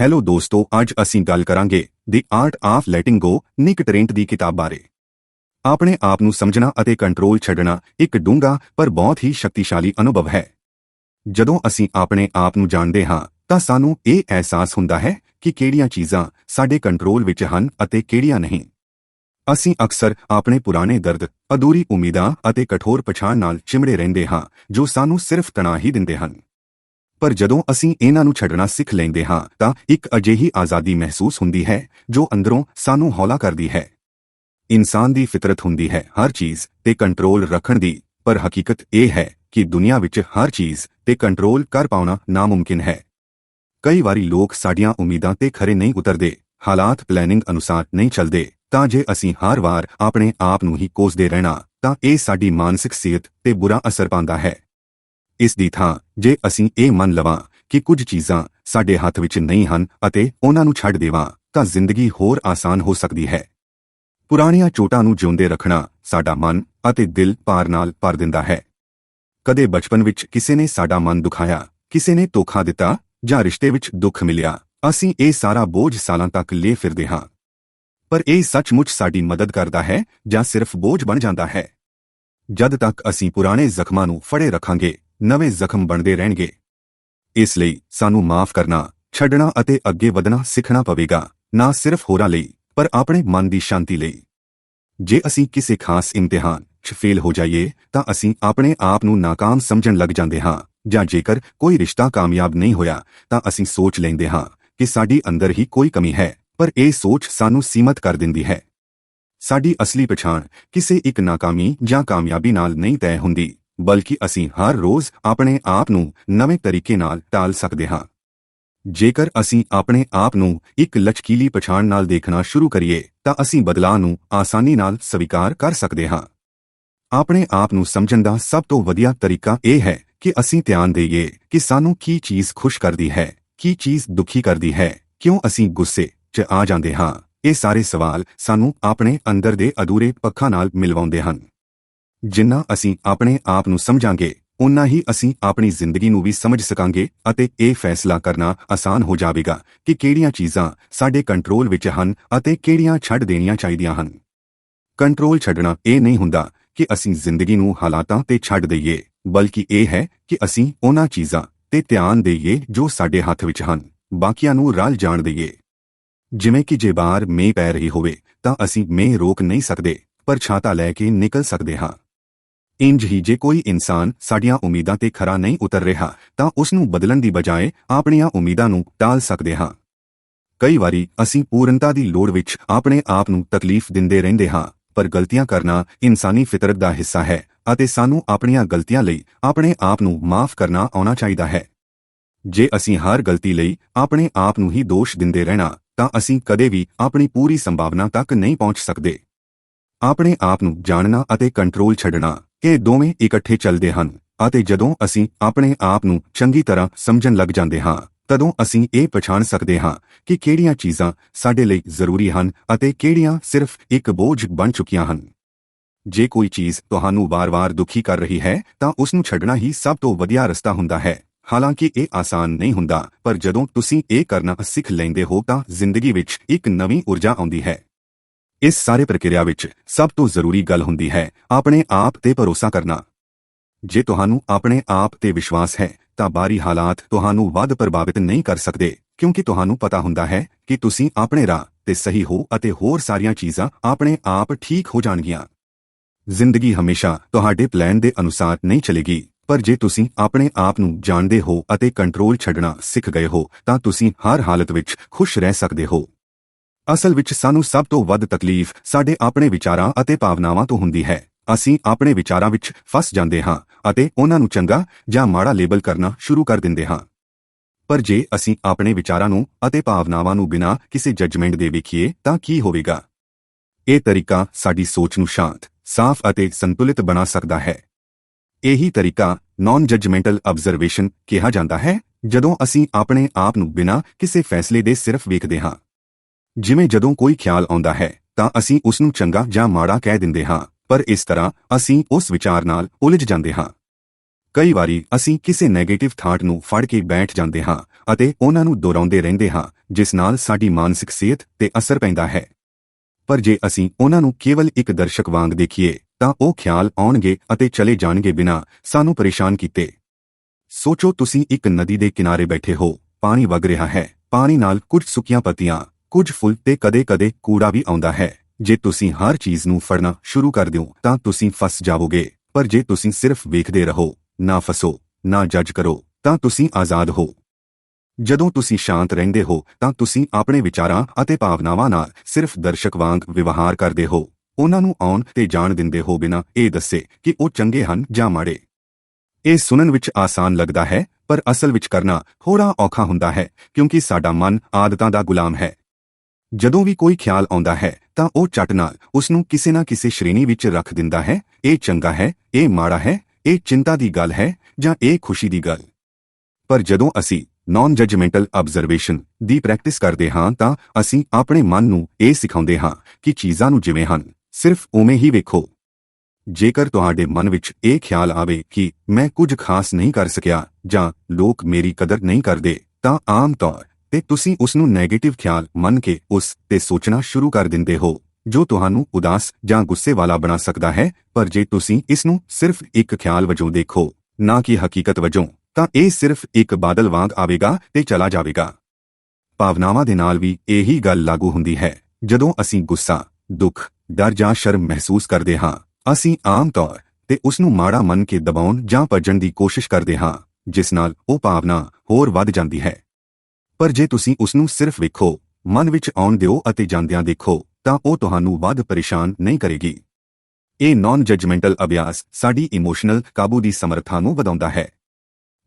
Hello ਦੋਸਤੋ, ਅੱਜ ਅਸੀਂ ਗੱਲ ਕਰਾਂਗੇ the art of letting go Nick Trenton ਦੀ ਕਿਤਾਬ ਬਾਰੇ। ਆਪਣੇ ਆਪ ਨੂੰ ਸਮਝਣਾ ਅਤੇ ਕੰਟਰੋਲ ਛੱਡਣਾ ਇੱਕ ਡੂੰਘਾ ਪਰ ਬਹੁਤ ਹੀ ਸ਼ਕਤੀਸ਼ਾਲੀ ਅਨੁਭਵ ਹੈ। ਜਦੋਂ ਅਸੀਂ ਆਪਣੇ ਆਪ ਨੂੰ ਜਾਣਦੇ ਹਾਂ, ਤਾਂ ਸਾਨੂੰ ਇਹ ਅਹਿਸਾਸ ਹੁੰਦਾ ਹੈ ਕਿ ਕਿਹੜੀਆਂ ਚੀਜ਼ਾਂ ਸਾਡੇ ਕੰਟਰੋਲ ਵਿੱਚ ਹਨ ਅਤੇ ਕਿਹੜੀਆਂ ਨਹੀਂ। ਅਸੀਂ ਅਕਸਰ ਆਪਣੇ ਪੁਰਾਣੇ ਦਰਦ, ਅਧੂਰੀ ਉਮੀਦਾਂ ਅਤੇ ਕਠੋਰ ਪਛਾਣ ਨਾਲ ਚਿਮੜੇ ਰਹਿੰਦੇ ਹਾਂ, ਜੋ ਸਾਨੂੰ ਸਿਰਫ ਤਣਾਅ ਹੀ ਦਿੰਦੇ ਹਨ। ਪਰ ਜਦੋਂ ਅਸੀਂ ਇਹਨਾਂ ਨੂੰ ਛੱਡਣਾ ਸਿੱਖ ਲੈਂਦੇ ਹਾਂ, ਤਾਂ ਇੱਕ ਅਜਿਹੀ ਆਜ਼ਾਦੀ ਮਹਿਸੂਸ ਹੁੰਦੀ ਹੈ, ਜੋ ਅੰਦਰੋਂ ਸਾਨੂੰ ਹੌਲਾ ਕਰਦੀ ਹੈ। ਇਨਸਾਨ ਦੀ ਫਿਤਰਤ ਹੁੰਦੀ ਹੈ ਹਰ ਚੀਜ਼ ਤੇ ਕੰਟਰੋਲ ਰੱਖਣ ਦੀ, ਪਰ ਹਕੀਕਤ ਇਹ ਹੈ ਕਿ ਦੁਨੀਆ ਵਿੱਚ ਹਰ ਚੀਜ਼ ਤੇ ਕੰਟਰੋਲ ਕਰ ਪਾਉਣਾ ਨਾਮੁਮਕਿਨ ਹੈ। ਕਈ ਵਾਰੀ ਲੋਕ ਸਾਡੀਆਂ ਉਮੀਦਾਂ ਤੇ ਖਰੇ ਨਹੀਂ ਉਤਰਦੇ, ਹਾਲਾਤ ਪਲੈਨਿੰਗ ਅਨੁਸਾਰ ਨਹੀਂ ਚੱਲਦੇ, ਤਾਂ ਜੇ ਅਸੀਂ ਹਰ ਵਾਰ ਆਪਣੇ ਆਪ ਨੂੰ ਹੀ ਕੋਸਦੇ ਰਹਿਣਾ, ਤਾਂ ਇਹ ਸਾਡੀ ਮਾਨਸਿਕ ਸਿਹਤ ਤੇ ਬੁਰਾ ਅਸਰ ਪਾਉਂਦਾ ਹੈ। ਇਸ ਦੀ ਥਾਂ, ਜੇ ਅਸੀਂ ਇਹ ਮੰਨ ਲਵਾਂ ਕਿ ਕੁਝ ਚੀਜ਼ਾਂ ਸਾਡੇ ਹੱਥ ਵਿੱਚ ਨਹੀਂ ਹਨ ਅਤੇ ਉਹਨਾਂ ਨੂੰ ਛੱਡ ਦੇਵਾਂ, ਤਾਂ ਜ਼ਿੰਦਗੀ ਹੋਰ ਆਸਾਨ ਹੋ ਸਕਦੀ ਹੈ। ਪੁਰਾਣੀਆਂ ਚੋਟਾਂ ਨੂੰ ਜਿਉਂਦੇ ਰੱਖਣਾ ਸਾਡਾ ਮਨ ਅਤੇ ਦਿਲ ਪਾਰ ਨਾਲ ਭਰ ਦਿੰਦਾ ਹੈ। ਕਦੇ ਬਚਪਨ ਵਿੱਚ ਕਿਸੇ ਨੇ ਸਾਡਾ ਮਨ ਦੁਖਾਇਆ, ਕਿਸੇ ਨੇ ਧੋਖਾ ਦਿੱਤਾ ਜਾਂ ਰਿਸ਼ਤੇ ਵਿੱਚ ਦੁੱਖ ਮਿਲਿਆ, ਅਸੀਂ ਇਹ ਸਾਰਾ ਬੋਝ ਸਾਲਾਂ ਤੱਕ ਲੈ ਫਿਰਦੇ ਹਾਂ। ਪਰ ਇਹ ਸੱਚਮੁੱਚ ਸਾਡੀ ਮਦਦ ਕਰਦਾ ਹੈ ਜਾਂ ਸਿਰਫ ਬੋਝ ਬਣ ਜਾਂਦਾ ਹੈ? ਜਦ ਤੱਕ ਅਸੀਂ ਪੁਰਾਣੇ ਜ਼ਖਮਾਂ ਨੂੰ ਫੜੇ ਰੱਖਾਂਗੇ ਨਵੇਂ ਜ਼ਖਮ ਬਣਦੇ ਰਹਿਣਗੇ। ਇਸ ਲਈ ਸਾਨੂੰ ਮਾਫ ਕਰਨਾ, ਛੱਡਣਾ ਅਤੇ ਅੱਗੇ ਵਧਣਾ ਸਿੱਖਣਾ ਪਵੇਗਾ, ਨਾ ਸਿਰਫ ਹੋਰਾਂ ਲਈ, ਪਰ ਆਪਣੇ ਮਨ ਦੀ ਸ਼ਾਂਤੀ ਲਈ। ਜੇ ਅਸੀਂ ਕਿਸੇ ਖਾਸ ਇਮਤਿਹਾਨ 'ਚ ਫੇਲ ਹੋ ਜਾਈਏ, ਤਾਂ ਅਸੀਂ ਆਪਣੇ ਆਪ ਨੂੰ ਨਾਕਾਮ ਸਮਝਣ ਲੱਗ ਜਾਂਦੇ ਹਾਂ, ਜਾਂ ਜੇਕਰ ਕੋਈ ਰਿਸ਼ਤਾ ਕਾਮਯਾਬ ਨਹੀਂ ਹੋਇਆ, ਤਾਂ ਅਸੀਂ ਸੋਚ ਲੈਂਦੇ ਹਾਂ ਕਿ ਸਾਡੀ ਅੰਦਰ ਹੀ ਕੋਈ ਕਮੀ ਹੈ, ਪਰ ਇਹ ਸੋਚ ਸਾਨੂੰ ਸੀਮਤ ਕਰ ਦਿੰਦੀ ਹੈ। ਸਾਡੀ ਅਸਲੀ ਪਛਾਣ ਕਿਸੇ ਇੱਕ ਨਾਕਾਮੀ ਜਾਂ ਕਾਮਯਾਬੀ ਨਾਲ ਨਹੀਂ ਤੈਅ ਹੁੰਦੀ। ਬਲਕਿ ਅਸੀਂ ਹਰ ਰੋਜ਼ ਆਪਣੇ ਆਪ ਨੂੰ ਨਵੇਂ ਤਰੀਕੇ ਨਾਲ ਟਾਲ ਸਕਦੇ ਹਾਂ। ਜੇਕਰ ਅਸੀਂ ਆਪਣੇ ਆਪ ਨੂੰ ਇੱਕ ਲਚਕੀਲੀ ਪਛਾਣ ਨਾਲ ਦੇਖਣਾ ਸ਼ੁਰੂ ਕਰੀਏ, ਤਾਂ ਅਸੀਂ ਬਦਲਾਅ ਨੂੰ ਆਸਾਨੀ ਨਾਲ ਸਵੀਕਾਰ ਕਰ ਸਕਦੇ ਹਾਂ। ਆਪਣੇ ਆਪ ਨੂੰ ਸਮਝਣ ਦਾ ਸਭ ਤੋਂ ਵਧੀਆ ਤਰੀਕਾ ਇਹ ਹੈ ਕਿ ਅਸੀਂ ਧਿਆਨ ਦੇਈਏ ਕਿ ਸਾਨੂੰ ਕੀ ਚੀਜ਼ ਖੁਸ਼ ਕਰਦੀ ਹੈ, ਕੀ ਚੀਜ਼ ਦੁਖੀ ਕਰਦੀ ਹੈ, ਕਿਉਂ ਅਸੀਂ ਗੁੱਸੇ 'ਚ ਆ ਜਾਂਦੇ ਹਾਂ। ਇਹ ਸਾਰੇ ਸਵਾਲ ਸਾਨੂੰ ਆਪਣੇ ਅੰਦਰ ਦੇ ਅਧੂਰੇ ਪੱਖਾਂ ਨਾਲ ਮਿਲਵਾਉਂਦੇ ਹਨ। ਜਿੰਨਾ ਅਸੀਂ ਆਪਣੇ ਆਪ ਨੂੰ ਸਮਝਾਂਗੇ ਉਨਾ ਹੀ ਅਸੀਂ ਆਪਣੀ ਜ਼ਿੰਦਗੀ ਨੂੰ ਵੀ ਸਮਝ ਸਕਾਂਗੇ ਅਤੇ ਇਹ ਫੈਸਲਾ ਕਰਨਾ ਆਸਾਨ ਹੋ ਜਾਵੇਗਾ ਕਿ ਕਿਹੜੀਆਂ ਚੀਜ਼ਾਂ ਸਾਡੇ ਕੰਟਰੋਲ ਵਿੱਚ ਹਨ ਅਤੇ ਕਿਹੜੀਆਂ ਛੱਡ ਦੇਣੀਆਂ ਚਾਹੀਦੀਆਂ ਹਨ। ਕੰਟਰੋਲ ਛੱਡਣਾ ਇਹ ਨਹੀਂ ਹੁੰਦਾ ਕਿ ਅਸੀਂ ਜ਼ਿੰਦਗੀ ਨੂੰ ਹਾਲਾਤਾਂ ਤੇ ਛੱਡ ਦਈਏ, ਬਲਕਿ ਇਹ ਹੈ ਕਿ ਅਸੀਂ ਉਹਨਾਂ ਚੀਜ਼ਾਂ ਤੇ ਧਿਆਨ ਦੇਈਏ ਜੋ ਸਾਡੇ ਹੱਥ ਵਿੱਚ ਹਨ, ਬਾਕੀਆਂ ਨੂੰ ਰਲ ਜਾਣ ਦਈਏ। ਜਿਵੇਂ ਕਿ ਜੇ ਬਾਹਰ ਮੀਂਹ ਪੈ ਰਹੀ ਹੋਵੇ ਤਾਂ ਅਸੀਂ ਮੀਂਹ ਰੋਕ ਨਹੀਂ ਸਕਦੇ, ਪਰ ਛਾਤਾ ਲੈ ਕੇ ਨਿਕਲ ਸਕਦੇ ਹਾਂ। ਇੰਜ ਹੀ ਜੇ ਕੋਈ ਇਨਸਾਨ ਸਾਡੀਆਂ ਉਮੀਦਾਂ ਤੇ ਖਰਾ ਨਹੀਂ ਉਤਰ ਰਿਹਾ, ਤਾਂ ਉਸ ਨੂੰ ਬਦਲਣ ਦੀ ਬਜਾਏ ਆਪਣੀਆਂ ਉਮੀਦਾਂ ਨੂੰ ਟਾਲ ਸਕਦੇ ਹਾਂ। ਕਈ ਵਾਰੀ ਅਸੀਂ ਪੂਰਨਤਾ ਦੀ ਲੋੜ ਵਿੱਚ ਆਪਣੇ ਆਪ ਨੂੰ ਤਕਲੀਫ ਦਿੰਦੇ ਰਹਿੰਦੇ ਹਾਂ, ਪਰ ਗਲਤੀਆਂ ਕਰਨਾ ਇਨਸਾਨੀ ਫਿਤਰਤ ਦਾ ਹਿੱਸਾ ਹੈ ਅਤੇ ਸਾਨੂੰ ਆਪਣੀਆਂ ਗਲਤੀਆਂ ਲਈ ਆਪਣੇ ਆਪ ਨੂੰ ਮਾਫ ਕਰਨਾ ਆਉਣਾ ਚਾਹੀਦਾ ਹੈ। ਜੇ ਅਸੀਂ ਹਰ ਗਲਤੀ ਲਈ ਆਪਣੇ ਆਪ ਨੂੰ ਹੀ ਦੋਸ਼ ਦਿੰਦੇ ਰਹਿਣਾ, ਤਾਂ ਅਸੀਂ ਕਦੇ ਵੀ ਆਪਣੀ ਪੂਰੀ ਸੰਭਾਵਨਾ ਤੱਕ ਨਹੀਂ ਪਹੁੰਚ ਸਕਦੇ। ਆਪਣੇ ਆਪ ਨੂੰ ਜਾਣਨਾ ਅਤੇ ਕੰਟਰੋਲ ਛੱਡਣਾ, ਇਹ ਦੋਵੇਂ ਇਕੱਠੇ ਚੱਲਦੇ ਹਨ ਅਤੇ ਜਦੋਂ ਅਸੀਂ ਆਪਣੇ ਆਪ ਨੂੰ ਚੰਗੀ ਤਰ੍ਹਾਂ ਸਮਝਣ ਲੱਗ ਜਾਂਦੇ ਹਾਂ, ਤਦੋਂ ਅਸੀਂ ਇਹ ਪਛਾਣ ਸਕਦੇ ਹਾਂ ਕਿ ਕਿਹੜੀਆਂ ਚੀਜ਼ਾਂ ਸਾਡੇ ਲਈ ਜ਼ਰੂਰੀ ਹਨ ਅਤੇ ਕਿਹੜੀਆਂ ਸਿਰਫ ਇੱਕ ਬੋਝ ਬਣ ਚੁੱਕੀਆਂ ਹਨ। ਜੇ ਕੋਈ ਚੀਜ਼ ਤੁਹਾਨੂੰ ਵਾਰ-ਵਾਰ ਦੁਖੀ ਕਰ ਰਹੀ ਹੈ, ਤਾਂ ਉਸ ਨੂੰ ਛੱਡਣਾ ਹੀ ਸਭ ਤੋਂ ਵਧੀਆ ਰਸਤਾ ਹੁੰਦਾ ਹੈ। ਹਾਲਾਂਕਿ ਇਹ ਆਸਾਨ ਨਹੀਂ ਹੁੰਦਾ, ਪਰ ਜਦੋਂ ਤੁਸੀਂ ਇਹ ਕਰਨਾ ਸਿੱਖ ਲੈਂਦੇ ਹੋ ਤਾਂ ਜ਼ਿੰਦਗੀ ਵਿੱਚ ਇੱਕ ਨਵੀਂ ਊਰਜਾ ਆਉਂਦੀ ਹੈ। ਇਸ ਸਾਰੇ ਪ੍ਰਕਿਰਿਆ ਵਿੱਚ ਸਭ ਤੋਂ ਜ਼ਰੂਰੀ ਗੱਲ ਹੁੰਦੀ ਹੈ, ਆਪਣੇ ਆਪ ਤੇ ਭਰੋਸਾ ਕਰਨਾ। ਜੇ ਤੁਹਾਨੂੰ ਆਪਣੇ ਆਪ ਤੇ ਵਿਸ਼ਵਾਸ ਹੈ, ਤਾਂ ਬਾਹਰੀ ਹਾਲਾਤ ਤੁਹਾਨੂੰ ਵੱਧ ਪ੍ਰਭਾਵਿਤ ਨਹੀਂ ਕਰ ਸਕਦੇ, ਕਿਉਂਕਿ ਤੁਹਾਨੂੰ ਪਤਾ ਹੁੰਦਾ ਹੈ ਕਿ ਤੁਸੀਂ ਆਪਣੇ ਰਾਹ ਤੇ ਸਹੀ ਹੋ ਅਤੇ ਹੋਰ ਸਾਰੀਆਂ ਚੀਜ਼ਾਂ ਆਪਣੇ ਆਪ ਠੀਕ ਹੋ ਜਾਣਗੀਆਂ। ਜ਼ਿੰਦਗੀ ਹਮੇਸ਼ਾ ਤੁਹਾਡੇ ਪਲਾਨ ਦੇ ਅਨੁਸਾਰ ਨਹੀਂ ਚਲੇਗੀ, ਪਰ ਜੇ ਤੁਸੀਂ ਆਪਣੇ ਆਪ ਨੂੰ ਜਾਣਦੇ ਹੋ ਅਤੇ ਕੰਟਰੋਲ ਛੱਡਣਾ ਸਿੱਖ ਗਏ ਹੋ, ਤਾਂ ਤੁਸੀਂ ਹਰ ਹਾਲਤ ਵਿੱਚ ਖੁਸ਼ ਰਹਿ ਸਕਦੇ ਹੋ। ਅਸਲ ਵਿੱਚ ਸਾਨੂੰ ਸਭ ਤੋਂ ਵੱਧ ਤਕਲੀਫ ਸਾਡੇ ਆਪਣੇ ਵਿਚਾਰਾਂ ਅਤੇ ਭਾਵਨਾਵਾਂ ਤੋਂ ਹੁੰਦੀ ਹੈ। ਅਸੀਂ ਆਪਣੇ ਵਿਚਾਰਾਂ ਵਿੱਚ ਫਸ ਜਾਂਦੇ ਹਾਂ ਅਤੇ ਉਹਨਾਂ ਨੂੰ ਚੰਗਾ ਜਾਂ ਮਾੜਾ ਲੇਬਲ ਕਰਨਾ ਸ਼ੁਰੂ ਕਰ ਦਿੰਦੇ ਹਾਂ। ਪਰ ਜੇ ਅਸੀਂ ਆਪਣੇ ਵਿਚਾਰਾਂ ਨੂੰ ਅਤੇ ਭਾਵਨਾਵਾਂ ਨੂੰ ਬਿਨਾਂ ਕਿਸੇ ਜੱਜਮੈਂਟ ਦੇ ਵੇਖੀਏ ਤਾਂ ਕੀ ਹੋਵੇਗਾ? ਇਹ ਤਰੀਕਾ ਸਾਡੀ ਸੋਚ ਨੂੰ ਸ਼ਾਂਤ, ਸਾਫ਼ ਅਤੇ ਸੰਤੁਲਿਤ ਬਣਾ ਸਕਦਾ ਹੈ। ਇਹੀ ਤਰੀਕਾ ਨਾਨ ਜੱਜਮੈਂਟਲ ਆਬਜ਼ਰਵੇਸ਼ਨ ਕਿਹਾ ਜਾਂਦਾ ਹੈ, ਜਦੋਂ ਅਸੀਂ ਆਪਣੇ ਆਪ ਨੂੰ ਬਿਨਾਂ ਕਿਸੇ ਫੈਸਲੇ ਦੇ ਸਿਰਫ ਵੇਖਦੇ ਹਾਂ। ਜਿਵੇਂ ਜਦੋਂ ਕੋਈ ਖਿਆਲ ਆਉਂਦਾ ਹੈ, ਤਾਂ ਅਸੀਂ ਉਸ ਨੂੰ ਚੰਗਾ ਜਾਂ ਮਾੜਾ ਕਹਿ ਦਿੰਦੇ ਹਾਂ, ਪਰ ਇਸ ਤਰ੍ਹਾਂ ਅਸੀਂ ਉਸ ਵਿਚਾਰ ਨਾਲ ਉਲਝ ਜਾਂਦੇ ਹਾਂ। ਕਈ ਵਾਰੀ ਅਸੀਂ ਕਿਸੇ 네ਗੇਟਿਵ ਥਾਟ ਨੂੰ ਫੜ ਕੇ ਬੈਠ ਜਾਂਦੇ ਹਾਂ ਅਤੇ ਉਹਨਾਂ ਨੂੰ ਦੁਹਰਾਉਂਦੇ ਰਹਿੰਦੇ ਹਾਂ, ਜਿਸ ਨਾਲ ਸਾਡੀ ਮਾਨਸਿਕ ਸਿਹਤ ਤੇ ਅਸਰ ਪੈਂਦਾ ਹੈ। ਪਰ ਜੇ ਅਸੀਂ ਉਹਨਾਂ ਨੂੰ ਕੇਵਲ ਇੱਕ ਦਰਸ਼ਕ ਵਾਂਗ ਦੇਖੀਏ, ਤਾਂ ਉਹ ਖਿਆਲ ਆਉਣਗੇ ਅਤੇ ਚਲੇ ਜਾਣਗੇ ਬਿਨਾਂ ਸਾਨੂੰ ਪਰੇਸ਼ਾਨ ਕੀਤੇ। ਸੋਚੋ ਤੁਸੀਂ ਇੱਕ ਨਦੀ ਦੇ ਕਿਨਾਰੇ ਬੈਠੇ ਹੋ, ਪਾਣੀ ਵਗ ਰਿਹਾ ਹੈ, ਪਾਣੀ ਨਾਲ ਕੁਝ ਸੁੱਕੀਆਂ ਪੱਤੀਆਂ ਕੁਝ ਫੁੱਲ ਤੇ ਕਦੇ-ਕਦੇ ਕੂੜਾ ਵੀ ਆਉਂਦਾ ਹੈ। ਜੇ ਤੁਸੀਂ ਹਰ ਚੀਜ਼ ਨੂੰ ਫੜਨਾ ਸ਼ੁਰੂ ਕਰ ਦਿਓ, ਤਾਂ ਤੁਸੀਂ ਫਸ ਜਾਵੋਗੇ। ਪਰ ਜੇ ਤੁਸੀਂ ਸਿਰਫ ਵੇਖਦੇ ਰਹੋ, ਨਾ ਫਸੋ, ਨਾ ਜੱਜ ਕਰੋ, ਤਾਂ ਤੁਸੀਂ ਆਜ਼ਾਦ ਹੋ। ਜਦੋਂ ਤੁਸੀਂ ਸ਼ਾਂਤ ਰਹਿੰਦੇ ਹੋ, ਤਾਂ ਤੁਸੀਂ ਆਪਣੇ ਵਿਚਾਰਾਂ ਅਤੇ ਭਾਵਨਾਵਾਂ ਨਾਲ ਸਿਰਫ ਦਰਸ਼ਕ ਵਾਂਗ ਵਿਵਹਾਰ ਕਰਦੇ ਹੋ। ਉਹਨਾਂ ਨੂੰ ਆਉਣ ਤੇ ਜਾਣ ਦਿੰਦੇ ਹੋ ਬਿਨਾਂ ਇਹ ਦੱਸੇ ਕਿ ਉਹ ਚੰਗੇ ਹਨ ਜਾਂ ਮਾੜੇ। ਇਹ ਸੁਣਨ ਵਿੱਚ ਆਸਾਨ ਲੱਗਦਾ ਹੈ, ਪਰ ਅਸਲ ਵਿੱਚ ਕਰਨਾ ਥੋੜਾ ਔਖਾ ਹੁੰਦਾ ਹੈ, ਕਿਉਂਕਿ ਸਾਡਾ ਮਨ ਆਦਤਾਂ ਦਾ ਗੁਲਾਮ ਹੈ। ਜਦੋਂ ਵੀ ਕੋਈ ਖਿਆਲ ਆਉਂਦਾ ਹੈ, ਤਾਂ ਉਹ ਝਟ ਨਾਲ ਉਸ ਨੂੰ ਕਿਸੇ ਨਾ ਕਿਸੇ ਸ਼੍ਰੇਣੀ ਵਿੱਚ ਰੱਖ ਦਿੰਦਾ ਹੈ, ਇਹ ਚੰਗਾ ਹੈ, ਇਹ ਮਾੜਾ ਹੈ, ਇਹ ਚਿੰਤਾ ਦੀ ਗੱਲ ਹੈ ਜਾਂ ਇਹ ਖੁਸ਼ੀ ਦੀ ਗੱਲ। ਪਰ ਜਦੋਂ ਅਸੀਂ ਨਾਨ ਜਜਮੈਂਟਲ ਆਬਜ਼ਰਵੇਸ਼ਨ ਦੀ ਪ੍ਰੈਕਟਿਸ ਕਰਦੇ ਹਾਂ, ਤਾਂ ਅਸੀਂ ਆਪਣੇ ਮਨ ਨੂੰ ਇਹ ਸਿਖਾਉਂਦੇ ਹਾਂ ਕਿ ਚੀਜ਼ਾਂ ਨੂੰ ਜਿਵੇਂ ਹਨ, ਸਿਰਫ ਉਵੇਂ ਹੀ ਵੇਖੋ। ਜੇਕਰ ਤੁਹਾਡੇ ਮਨ ਵਿੱਚ ਇਹ ਖਿਆਲ ਆਵੇ ਕਿ ਮੈਂ ਕੁਝ ਖਾਸ ਨਹੀਂ ਕਰ ਸਕਿਆ ਜਾਂ ਲੋਕ ਮੇਰੀ ਕਦਰ ਨਹੀਂ ਕਰਦੇ, ਤਾਂ ਆਮ ਤੌਰ ਤੇ ਤੁਸੀਂ ਉਸ ਨੂੰ 네ਗੇਟਿਵ ਖਿਆਲ ਮੰਨ ਕੇ ਉਸ ਤੇ ਸੋਚਣਾ ਸ਼ੁਰੂ ਕਰ ਦਿੰਦੇ ਹੋ, ਜੋ ਤੁਹਾਨੂੰ ਉਦਾਸ ਜਾਂ ਗੁੱਸੇ ਵਾਲਾ ਬਣਾ ਸਕਦਾ ਹੈ, ਪਰ ਜੇ ਤੁਸੀਂ ਇਸ ਨੂੰ ਸਿਰਫ ਇੱਕ ਖਿਆਲ ਵਜੋਂ ਦੇਖੋ, ਨਾ ਕਿ ਹਕੀਕਤ ਵਜੋਂ, ਤਾਂ ਇਹ ਸਿਰਫ ਇੱਕ ਬਾਦਲ ਵਾਂਗ ਆਵੇਗਾ ਤੇ ਚਲਾ ਜਾਵੇਗਾ। ਭਾਵਨਾਵਾਂ ਦੇ ਨਾਲ ਵੀ ਇਹੀ ਗੱਲ ਲਾਗੂ ਹੁੰਦੀ ਹੈ, ਜਦੋਂ ਅਸੀਂ ਗੁੱਸਾ, ਦੁੱਖ, ਡਰ ਜਾਂ ਸ਼ਰਮ ਮਹਿਸੂਸ ਕਰਦੇ ਹਾਂ, ਅਸੀਂ ਆਮ ਤੌਰ ਤੇ ਉਸ ਨੂੰ ਮਾੜਾ ਮੰਨ ਕੇ ਦਬਾਉਣ ਜਾਂ ਭੱਜਣ ਦੀ ਕੋਸ਼ਿਸ਼ ਕਰਦੇ ਹਾਂ, ਜਿਸ ਨਾਲ ਉਹ ਭਾਵਨਾ ਹੋਰ ਵੱਧ ਜਾਂਦੀ ਹੈ। ਪਰ ਜੇ ਤੁਸੀਂ ਉਸ ਨੂੰ ਸਿਰਫ ਵੇਖੋ, ਮਨ ਵਿੱਚ ਆਉਣ ਦਿਓ ਅਤੇ ਜਾਂਦਿਆਂ ਦੇਖੋ, ਤਾਂ ਉਹ ਤੁਹਾਨੂੰ ਵੱਧ ਪਰੇਸ਼ਾਨ ਨਹੀਂ ਕਰੇਗੀ। ਇਹ ਨਾਨ ਜਜਮੈਂਟਲ ਅਭਿਆਸ ਸਾਡੀ ਇਮੋਸ਼ਨਲ ਕਾਬੂ ਦੀ ਸਮਰੱਥਾ ਨੂੰ ਵਧਾਉਂਦਾ ਹੈ।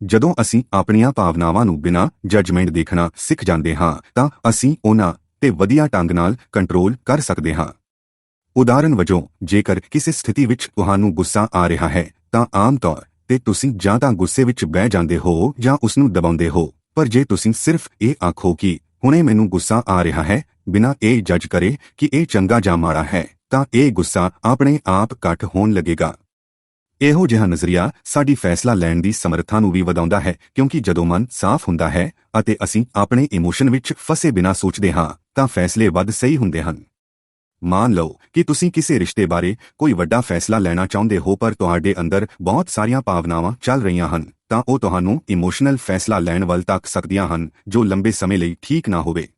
ਜਦੋਂ ਅਸੀਂ ਆਪਣੀਆਂ ਭਾਵਨਾਵਾਂ ਨੂੰ ਬਿਨਾਂ ਜਜਮੈਂਟ ਦੇਖਣਾ ਸਿੱਖ ਜਾਂਦੇ ਹਾਂ, ਤਾਂ ਅਸੀਂ ਉਹਨਾਂ ਤੇ ਵਧੀਆ ਢੰਗ ਨਾਲ ਕੰਟਰੋਲ ਕਰ ਸਕਦੇ ਹਾਂ। ਉਦਾਹਰਨ ਵਜੋਂ, ਜੇਕਰ ਕਿਸੇ ਸਥਿਤੀ ਵਿੱਚ ਤੁਹਾਨੂੰ ਗੁੱਸਾ ਆ ਰਿਹਾ ਹੈ, ਤਾਂ ਆਮ ਤੌਰ ਤੇ ਤੁਸੀਂ ਜਾਂ ਤਾਂ ਗੁੱਸੇ ਵਿੱਚ ਬਹਿ ਜਾਂਦੇ ਹੋ ਜਾਂ ਉਸ ਨੂੰ ਦਬਾਉਂਦੇ ਹੋ। ਪਰ ਜੇ ਤੁਸੀਂ ਸਿਰਫ ਇਹ ਆਖੋ ਕਿ ਹੁਣੇ ਮੈਨੂੰ ਗੁੱਸਾ ਆ ਰਿਹਾ ਹੈ, ਬਿਨਾਂ ਇਹ ਜੱਜ ਕਰੇ ਕਿ ਇਹ ਚੰਗਾ ਜਾਂ ਮਾੜਾ ਹੈ, ਤਾਂ ਇਹ ਗੁੱਸਾ ਆਪਣੇ ਆਪ ਘਟ ਹੋਣ ਲੱਗੇਗਾ। ਇਹੋ ਜਿਹਾ ਨਜ਼ਰੀਆ ਸਾਡੀ ਫੈਸਲਾ ਲੈਣ ਦੀ ਸਮਰੱਥਾ ਨੂੰ ਵੀ ਵਧਾਉਂਦਾ ਹੈ, ਕਿਉਂਕਿ ਜਦੋਂ ਮਨ ਸਾਫ਼ ਹੁੰਦਾ ਹੈ ਅਤੇ ਅਸੀਂ ਆਪਣੇ ਇਮੋਸ਼ਨ ਵਿੱਚ ਫਸੇ ਬਿਨਾਂ ਸੋਚਦੇ ਹਾਂ, ਤਾਂ ਫੈਸਲੇ ਵੱਧ ਸਹੀ ਹੁੰਦੇ ਹਨ। ਮੰਨ ਲਓ ਕਿ ਤੁਸੀਂ ਕਿਸੇ ਰਿਸ਼ਤੇ ਬਾਰੇ ਕੋਈ ਵੱਡਾ ਫੈਸਲਾ ਲੈਣਾ ਚਾਹੁੰਦੇ ਹੋ, ਪਰ ਤੁਹਾਡੇ ਅੰਦਰ ਬਹੁਤ ਸਾਰੀਆਂ ਭਾਵਨਾਵਾਂ ਚੱਲ ਰਹੀਆਂ ਹਨ। ਤਾਂ ਉਹ ਤੁਹਾਨੂੰ ਇਮੋਸ਼ਨਲ ਫੈਸਲਾ ਲੈਣ ਵੱਲ ਤੱਕ ਸਕਦੀਆਂ ਹਨ, ਜੋ ਲੰਬੇ ਸਮੇਂ ਲਈ ਠੀਕ ਨਾ ਹੋਵੇ।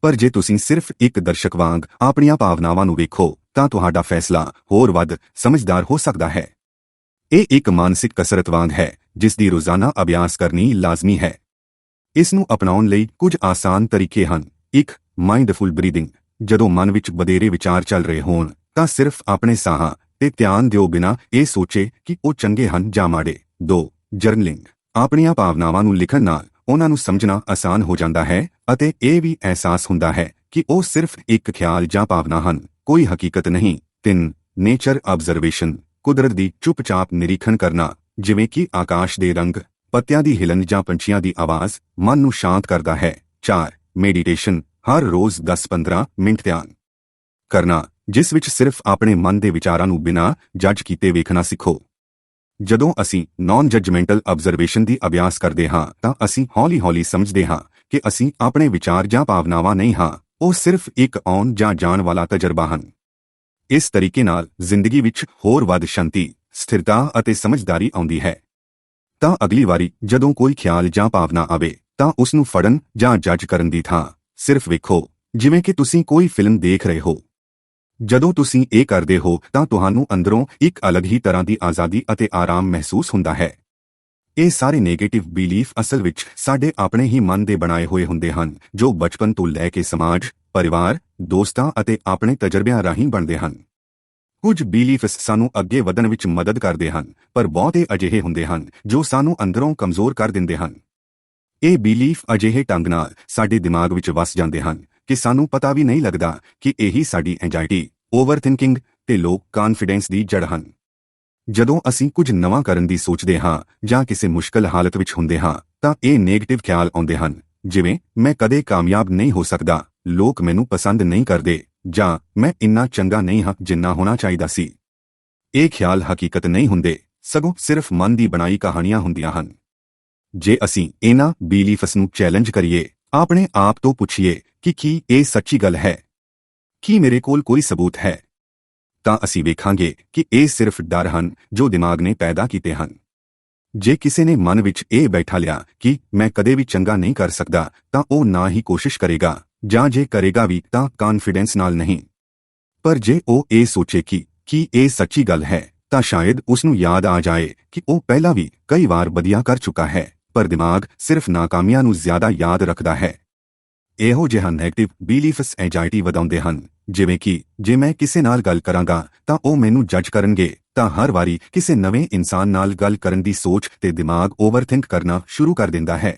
ਪਰ ਜੇ ਤੁਸੀਂ ਸਿਰਫ ਇੱਕ ਦਰਸ਼ਕ ਵਾਂਗ ਆਪਣੀਆਂ ਭਾਵਨਾਵਾਂ ਨੂੰ ਵੇਖੋ, ਤਾਂ ਤੁਹਾਡਾ ਫੈਸਲਾ ਹੋਰ ਵੱਧ ਸਮਝਦਾਰ ਹੋ ਸਕਦਾ ਹੈ। ਇਹ ਇੱਕ ਮਾਨਸਿਕ ਕਸਰਤ ਵਾਂਗ ਹੈ, ਜਿਸ ਦੀ ਰੋਜ਼ਾਨਾ ਅਭਿਆਸ ਕਰਨੀ ਲਾਜ਼ਮੀ ਹੈ। ਇਸ ਨੂੰ ਅਪਣਾਉਣ ਲਈ ਕੁਝ ਆਸਾਨ ਤਰੀਕੇ ਹਨ। ਇੱਕ, ਮਾਈਂਡਫੁਲ ਬਰੀਦਿੰਗ। ਜਦੋਂ ਮਨ ਵਿੱਚ ਬਦੇਰੇ ਵਿਚਾਰ ਚੱਲ ਰਹੇ ਹੋਣ, ਤਾਂ ਸਿਰਫ ਆਪਣੇ ਸਾਹਾਂ ਤੇ ਧਿਆਨ ਦਿਓ ਬਿਨਾ ਇਹ ਸੋਚੇ ਕਿ ਉਹ ਚੰਗੇ ਹਨ ਜਾਂ ਮਾੜੇ। 2 ਜਰਨਲਿੰਗ। ਆਪਣੀਆਂ ਭਾਵਨਾਵਾਂ ਨੂੰ ਲਿਖਣ ਨਾਲ ਉਹਨਾਂ ਨੂੰ ਸਮਝਣਾ ਆਸਾਨ ਹੋ ਜਾਂਦਾ ਹੈ ਅਤੇ ਇਹ ਵੀ ਅਹਿਸਾਸ ਹੁੰਦਾ ਹੈ ਕਿ ਉਹ ਸਿਰਫ ਇੱਕ ਖਿਆਲ ਜਾਂ ਭਾਵਨਾ ਹਨ। ਕੋਈ ਹਕੀਕਤ ਨਹੀਂ। 3 ਨੇਚਰ ਆਬਜ਼ਰਵੇਸ਼ਨ ਕੁਦਰਤ ਦੀ ਚੁੱਪਚਾਪ ਨਿਰੀਖਣ ਕਰਨਾ, ਜਿਵੇਂ ਕਿ ਆਕਾਸ਼ ਦੇ ਰੰਗ, ਪੱਤਿਆਂ ਦੀ ਹਿਲਣ ਜਾਂ ਪੰਛੀਆਂ ਦੀ ਆਵਾਜ਼, ਮਨ ਨੂੰ ਸ਼ਾਂਤ ਕਰਦਾ ਹੈ। 4 ਮੈਡੀਟੇਸ਼ਨ ਹਰ ਰੋਜ਼ 10-15 ਮਿੰਟ ਧਿਆਨ ਕਰਨਾ, ਜਿਸ ਵਿੱਚ ਸਿਰਫ ਆਪਣੇ ਮਨ ਦੇ ਵਿਚਾਰਾਂ ਨੂੰ ਬਿਨਾਂ ਜੱਜ ਕੀਤੇ ਵੇਖਣਾ ਸਿੱਖੋ। ਜਦੋਂ ਅਸੀਂ ਨਾਨ ਜਜਮੈਂਟਲ ਆਬਜ਼ਰਵੇਸ਼ਨ ਦੀ ਅਭਿਆਸ ਕਰਦੇ ਹਾਂ, ਤਾਂ ਅਸੀਂ ਹੌਲੀ-ਹੌਲੀ ਸਮਝਦੇ ਹਾਂ ਕਿ ਅਸੀਂ ਆਪਣੇ ਵਿਚਾਰ ਜਾਂ ਭਾਵਨਾਵਾਂ ਨਹੀਂ ਹਾਂ, ਉਹ ਸਿਰਫ ਇੱਕ ਆਉਣ ਜਾਂ ਜਾਣ ਵਾਲਾ ਤਜਰਬਾ ਹਨ। ਇਸ ਤਰੀਕੇ ਨਾਲ ਜ਼ਿੰਦਗੀ ਵਿੱਚ ਹੋਰ ਵੱਧ ਸ਼ਾਂਤੀ, ਸਥਿਰਤਾ ਅਤੇ ਸਮਝਦਾਰੀ ਆਉਂਦੀ ਹੈ। ਤਾਂ ਅਗਲੀ ਵਾਰੀ ਜਦੋਂ ਕੋਈ ਖਿਆਲ ਜਾਂ ਭਾਵਨਾ ਆਵੇ, ਤਾਂ ਉਸ ਨੂੰ ਫੜਨ ਜਾਂ ਜੱਜ ਕਰਨ ਦੀ ਥਾਂ ਸਿਰਫ ਵੇਖੋ, ਜਿਵੇਂ ਕਿ ਤੁਸੀਂ ਕੋਈ ਫਿਲਮ ਦੇਖ ਰਹੇ ਹੋ। ਜਦੋਂ ਤੁਸੀਂ ਇਹ ਕਰਦੇ ਹੋ, ਤਾਂ ਤੁਹਾਨੂੰ ਅੰਦਰੋਂ ਇੱਕ ਅਲੱਗ ਹੀ ਤਰ੍ਹਾਂ ਦੀ ਆਜ਼ਾਦੀ ਅਤੇ ਆਰਾਮ ਮਹਿਸੂਸ ਹੁੰਦਾ ਹੈ। ਇਹ ਸਾਰੇ 네ਗੇਟਿਵ ਬਿਲੀਫ ਅਸਲ ਵਿੱਚ ਸਾਡੇ ਆਪਣੇ ਹੀ ਮਨ ਦੇ ਬਣਾਏ ਹੋਏ ਹੁੰਦੇ ਹਨ, ਜੋ ਬਚਪਨ ਤੋਂ ਲੈ ਕੇ ਸਮਾਜ, ਪਰਿਵਾਰ, ਦੋਸਤਾਂ ਅਤੇ ਆਪਣੇ ਤਜਰਬਿਆਂ ਰਾਹੀਂ ਬਣਦੇ ਹਨ। ਕੁਝ ਬੀਲੀਫਸ ਸਾਨੂੰ ਅੱਗੇ ਵਧਣ ਵਿੱਚ ਮਦਦ ਕਰਦੇ ਹਨ, ਪਰ ਬਹੁਤੇ ਅਜਿਹੇ ਹੁੰਦੇ ਹਨ, ਜੋ ਸਾਨੂੰ ਅੰਦਰੋਂ ਕਮਜ਼ੋਰ ਕਰ ਦਿੰਦੇ ਹਨ। ਇਹ ਬਿਲੀਫ ਅਜਿਹੇ ਢੰਗ ਨਾਲ ਸਾਡੇ ਦਿਮਾਗ ਵਿੱਚ ਵਸ ਜਾਂਦੇ ਹਨ ਕਿ ਸਾਨੂੰ ਪਤਾ ਵੀ ਨਹੀਂ ਲੱਗਦਾ ਕਿ ਇਹੀ ਸਾਡੀ ਐਂਜ਼ਾਇਟੀ ਓਵਰਥਿੰਕਿੰਗ ਤੇ ਲੋ ਕਾਨਫੀਡੈਂਸ ਦੀ ਜੜ ਹਨ। ਜਦੋਂ ਅਸੀਂ ਕੁਝ ਨਵਾਂ ਕਰਨ ਦੀ ਸੋਚਦੇ ਹਾਂ ਜਾਂ ਕਿਸੇ ਮੁਸ਼ਕਲ ਹਾਲਤ ਵਿੱਚ ਹੁੰਦੇ ਹਾਂ, ਤਾਂ ਇਹ 네ਗੇਟਿਵ ਖਿਆਲ ਆਉਂਦੇ ਹਨ, ਜਿਵੇਂ, ਮੈਂ ਕਦੇ ਕਾਮਯਾਬ ਨਹੀਂ ਹੋ ਸਕਦਾ, ਲੋਕ ਮੈਨੂੰ ਪਸੰਦ ਨਹੀਂ ਕਰਦੇ, ਜਾਂ, ਮੈਂ ਇੰਨਾ ਚੰਗਾ ਨਹੀਂ ਹਾਂ ਜਿੰਨਾ ਹੋਣਾ ਚਾਹੀਦਾ ਸੀ। ਇਹ ਖਿਆਲ ਹਕੀਕਤ ਨਹੀਂ ਹੁੰਦੇ, ਸਗੋਂ ਸਿਰਫ ਮਨ ਦੀ ਬਣਾਈ ਕਹਾਣੀਆਂ ਹੁੰਦੀਆਂ ਹਨ। ਜੇ ਅਸੀਂ ਇਹਨਾਂ ਬੀਲੀਫਸ ਨੂੰ ਚੈਲੰਜ ਕਰੀਏ, ਆਪਣੇ ਆਪ ਤੋਂ ਪੁੱਛੀਏ ਕਿ ਕੀ ਇਹ ਸੱਚੀ ਗੱਲ ਹੈ? ਕੀ ਮੇਰੇ ਕੋਲ ਕੋਈ ਸਬੂਤ ਹੈ? ਤਾਂ ਅਸੀਂ ਵੇਖਾਂਗੇ ਕਿ ਇਹ ਸਿਰਫ ਡਰ ਹਨ ਜੋ ਦਿਮਾਗ ਨੇ ਪੈਦਾ ਕੀਤੇ ਹਨ। ਜੇ ਕਿਸੇ ਨੇ ਮਨ ਵਿੱਚ ਇਹ ਬੈਠਾ ਲਿਆ ਕਿ ਮੈਂ ਕਦੇ ਵੀ ਚੰਗਾ ਨਹੀਂ ਕਰ ਸਕਦਾ, ਤਾਂ ਉਹ ਨਾ ਹੀ ਕੋਸ਼ਿਸ਼ ਕਰੇਗਾ, ਜਾਂ ਜੇ ਕਰੇਗਾ ਵੀ ਤਾਂ ਕੌਨਫੀਡੈਂਸ ਨਾਲ ਨਹੀਂ। ਪਰ ਜੇ ਉਹ ਇਹ ਸੋਚੇ ਕਿ, ਕੀ ਇਹ ਸੱਚੀ ਗੱਲ ਹੈ, ਤਾਂ ਸ਼ਾਇਦ ਉਸ ਨੂੰ ਯਾਦ ਆ ਜਾਏ ਕਿ ਉਹ ਪਹਿਲਾਂ ਵੀ ਕਈ ਵਾਰ ਵਧੀਆ ਕਰ ਚੁੱਕਾ ਹੈ, ਪਰ ਦਿਮਾਗ ਸਿਰਫ ਨਾਕਾਮੀਆਂ ਨੂੰ ਜ਼ਿਆਦਾ ਯਾਦ ਰੱਖਦਾ ਹੈ। ਇਹੋ ਜਿਹਾ ਨੈਗੇਟਿਵ ਬੀਲੀਫਸ ਐਂਜ਼ਾਇਟੀ ਵਧਾਉਂਦੇ ਹਨ, ਜਿਵੇਂ ਕਿ ਜੇ ਮੈਂ ਕਿਸੇ ਨਾਲ ਗੱਲ ਕਰਾਂਗਾ, ਤਾਂ ਉਹ ਮੈਨੂੰ ਜੱਜ ਕਰਨਗੇ, ਤਾਂ ਹਰ ਵਾਰੀ ਕਿਸੇ ਨਵੇਂ ਇਨਸਾਨ ਨਾਲ ਗੱਲ ਕਰਨ ਦੀ ਸੋਚ ਤੇ ਦਿਮਾਗ ਓਵਰਥਿੰਕ ਕਰਨਾ ਸ਼ੁਰੂ ਕਰ ਦਿੰਦਾ ਹੈ।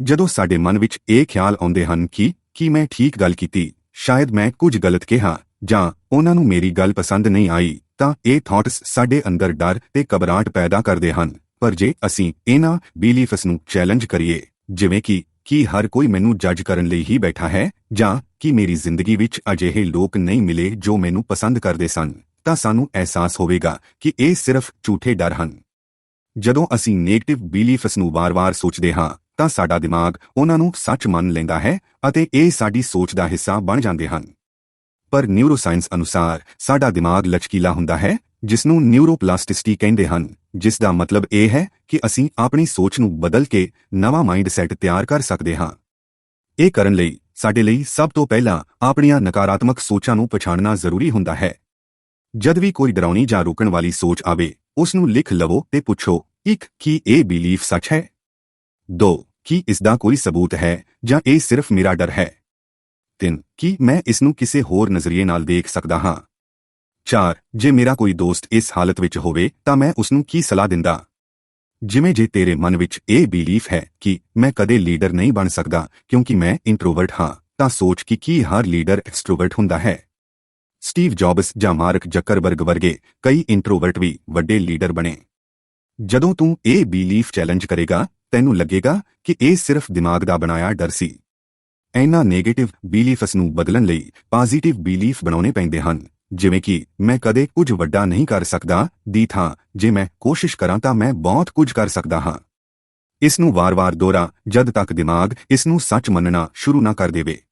ਜਦੋਂ ਸਾਡੇ ਮਨ ਵਿੱਚ ਇਹ ਖਿਆਲ ਆਉਂਦੇ ਹਨ ਕਿ, ਕੀ ਮੈਂ ਠੀਕ ਗੱਲ ਕੀਤੀ, ਸ਼ਾਇਦ ਮੈਂ ਕੁਝ ਗਲਤ ਕਿਹਾ, ਜਾਂ ਉਹਨਾਂ ਨੂੰ ਮੇਰੀ ਗੱਲ ਪਸੰਦ ਨਹੀਂ ਆਈ, ਤਾਂ ਇਹ ਥਾਟਸ ਸਾਡੇ ਅੰਦਰ ਡਰ ਤੇ ਘਬਰਾਹਟ ਪੈਦਾ ਕਰਦੇ ਹਨ, ਪਰ ਜੇ ਅਸੀਂ ਇਹਨਾਂ ਬੀਲੀਫਸ ਨੂੰ ਚੈਲੰਜ ਕਰੀਏ, ਜਿਵੇਂ ਕਿ ਕਿ ਹਰ ਕੋਈ ਮੈਨੂੰ ਜੱਜ ਕਰਨ ਲਈ ਹੀ ਬੈਠਾ ਹੈ, ਜਾਂ ਕਿ ਮੇਰੀ ਜ਼ਿੰਦਗੀ ਵਿੱਚ ਅਜਿਹੇ ਲੋਕ ਨਹੀਂ ਮਿਲੇ ਜੋ ਮੈਨੂੰ ਪਸੰਦ ਕਰਦੇ ਸਨ? ਤਾਂ ਸਾਨੂੰ ਅਹਿਸਾਸ ਹੋਵੇਗਾ ਕਿ ਇਹ ਸਿਰਫ ਝੂਠੇ ਡਰ ਹਨ। ਜਦੋਂ ਅਸੀਂ ਨੈਗੇਟਿਵ ਬੀਲੀਫਸ ਨੂੰ ਵਾਰ-ਵਾਰ ਸੋਚਦੇ ਹਾਂ, ਤਾਂ ਸਾਡਾ ਦਿਮਾਗ ਉਹਨਾਂ ਨੂੰ ਸੱਚ ਮੰਨ ਲੈਂਦਾ ਹੈ ਅਤੇ ਇਹ ਸਾਡੀ ਸੋਚ ਦਾ ਹਿੱਸਾ ਬਣ ਜਾਂਦੇ ਹਨ। ਪਰ ਨਿਊਰੋਸਾਇੰਸ ਅਨੁਸਾਰ ਸਾਡਾ ਦਿਮਾਗ ਲਚਕੀਲਾ ਹੁੰਦਾ ਹੈ ਜਿਸ ਨੂੰ ਨਿਊਰੋਪਲਾਸਟਿਸਿਟੀ ਕਹਿੰਦੇ ਹਨ, ਜਿਸ ਦਾ ਮਤਲਬ ਇਹ ਹੈ ਕਿ ਅਸੀਂ ਆਪਣੀ ਸੋਚ ਨੂੰ ਬਦਲ ਕੇ ਨਵਾਂ ਮਾਈਂਡਸੈਟ ਤਿਆਰ ਕਰ ਸਕਦੇ ਹਾਂ। ਇਹ ਕਰਨ ਲਈ ਸਾਡੇ ਲਈ ਸਭ ਤੋਂ ਪਹਿਲਾਂ ਆਪਣੀਆਂ ਨਕਾਰਾਤਮਕ ਸੋਚਾਂ ਨੂੰ ਪਛਾਣਨਾ ਜ਼ਰੂਰੀ ਹੁੰਦਾ ਹੈ। ਜਦ ਵੀ ਕੋਈ ਡਰਾਉਣੀ ਜਾਂ ਰੋਕਣ ਵਾਲੀ ਸੋਚ ਆਵੇ ਉਸ ਨੂੰ ਲਿਖ ਲਵੋ ਤੇ ਪੁੱਛੋ, ਇੱਕ ਕੀ ਇਹ ਬਿਲੀਫ ਸੱਚ ਹੈ? ਦੋ, ਕੀ ਇਸ ਦਾ ਕੋਈ ਸਬੂਤ ਹੈ ਜਾਂ ਇਹ ਸਿਰਫ ਮੇਰਾ ਡਰ ਹੈ? ਤਿੰਨ, ਕੀ ਮੈਂ ਇਸ ਨੂੰ ਕਿਸੇ ਹੋਰ ਨਜ਼ਰੀਏ ਨਾਲ ਦੇਖ ਸਕਦਾ ਹਾਂ? 4 ਜੇ ਮੇਰਾ ਕੋਈ ਦੋਸਤ ਇਸ ਹਾਲਤ ਵਿੱਚ ਹੋਵੇ, ਤਾਂ ਮੈਂ ਉਸ ਨੂੰ ਕੀ ਸਲਾਹ ਦਿੰਦਾ? ਜਿਵੇਂ ਜੇ ਤੇਰੇ ਮਨ ਵਿੱਚ ਇਹ ਬਿਲੀਫ ਹੈ ਕਿ ਮੈਂ ਕਦੇ ਲੀਡਰ ਨਹੀਂ ਬਣ ਸਕਦਾ, ਕਿਉਂਕਿ ਮੈਂ ਇੰਟਰੋਵਰਟ ਹਾਂ, ਤਾਂ ਸੋਚ ਕਿ ਕੀ ਹਰ ਲੀਡਰ ਐਕਸਟਰੋਵਰਟ ਹੁੰਦਾ ਹੈ? ਸਟੀਵ ਜੌਬਸ ਜਾਂ ਮਾਰਕ ਜ਼ਕਰਬਰਗ ਵਰਗੇ ਕਈ ਇੰਟਰੋਵਰਟ ਵੀ ਵੱਡੇ ਲੀਡਰ ਬਣੇ। ਜਦੋਂ ਤੂੰ ਇਹ ਬਿਲੀਫ ਚੈਲੰਜ ਕਰੇਗਾ, ਤੈਨੂੰ ਲੱਗੇਗਾ ਕਿ ਇਹ ਸਿਰਫ ਦਿਮਾਗ ਦਾ ਬਣਾਇਆ ਡਰ ਸੀ। ਇਹਨਾਂ ਨੈਗੇਟਿਵ ਬਿਲੀਫਸ ਨੂੰ ਬਦਲਣ ਲਈ ਪੋਜ਼ਿਟਿਵ ਬਿਲੀਫ ਬਣਾਉਣੇ ਪੈਂਦੇ ਹਨ। ਜਿਵੇਂ ਕਿ ਮੈਂ ਕਦੇ ਕੁਝ ਵੱਡਾ ਨਹੀਂ ਕਰ ਸਕਦਾ, ਦੀ ਥਾਂ, ਜੇ ਮੈਂ ਕੋਸ਼ਿਸ਼ ਕਰਾਂ ਤਾਂ ਮੈਂ ਬਹੁਤ ਕੁਝ ਕਰ ਸਕਦਾ ਹਾਂ। ਇਸ ਨੂੰ ਵਾਰ-ਵਾਰ ਦੋਹਰਾ, ਜਦ ਤੱਕ ਦਿਮਾਗ ਇਸ ਨੂੰ ਸੱਚ ਮੰਨਣਾ ਸ਼ੁਰੂ ਨਾ ਕਰ ਦੇਵੇ।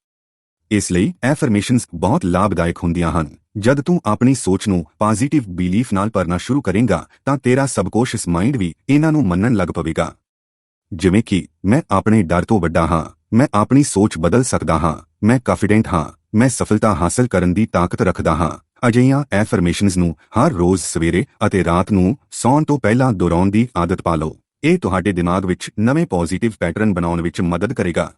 ਇਸ ਲਈ ਐਫਰਮੇਸ਼ਨਸ ਬਹੁਤ ਲਾਭਦਾਇਕ ਹੁੰਦੀਆਂ ਹਨ। ਜਦ ਤੂੰ ਆਪਣੀ ਸੋਚ ਨੂੰ ਪੋਜ਼ਿਟਿਵ ਬਿਲੀਫ ਨਾਲ ਭਰਨਾ ਸ਼ੁਰੂ ਕਰੇਂਗਾ, ਤਾਂ ਤੇਰਾ ਸਬਕੌਂਸ਼ੀਅਸ ਮਾਈਂਡ ਵੀ ਇਹਨਾਂ ਨੂੰ ਮੰਨਣ ਲੱਗ ਪਵੇਗਾ। ਜਿਵੇਂ ਕਿ ਮੈਂ ਆਪਣੇ ਡਰ ਤੋਂ ਵੱਡਾ ਹਾਂ, ਮੈਂ ਆਪਣੀ ਸੋਚ ਬਦਲ ਸਕਦਾ ਹਾਂ, ਮੈਂ ਕਾਨਫੀਡੈਂਟ ਹਾਂ, ਮੈਂ ਸਫਲਤਾ ਹਾਸਲ ਕਰਨ ਦੀ ਤਾਕਤ ਰੱਖਦਾ ਹਾਂ। ਅਜਿਹੀਆਂ ਐਫਰਮੇਸ਼ਨਸ ਨੂੰ ਹਰ ਰੋਜ਼ ਸਵੇਰੇ ਅਤੇ ਰਾਤ ਨੂੰ ਸੌਣ ਤੋਂ ਪਹਿਲਾਂ ਦੁਹਰਾਉਣ ਦੀ ਆਦਤ ਪਾ ਲਓ। ਇਹ ਤੁਹਾਡੇ ਦਿਮਾਗ ਵਿੱਚ ਨਵੇਂ ਪੋਜ਼ਿਟਿਵ ਪੈਟਰਨ ਬਣਾਉਣ ਵਿੱਚ ਮਦਦ ਕਰੇਗਾ।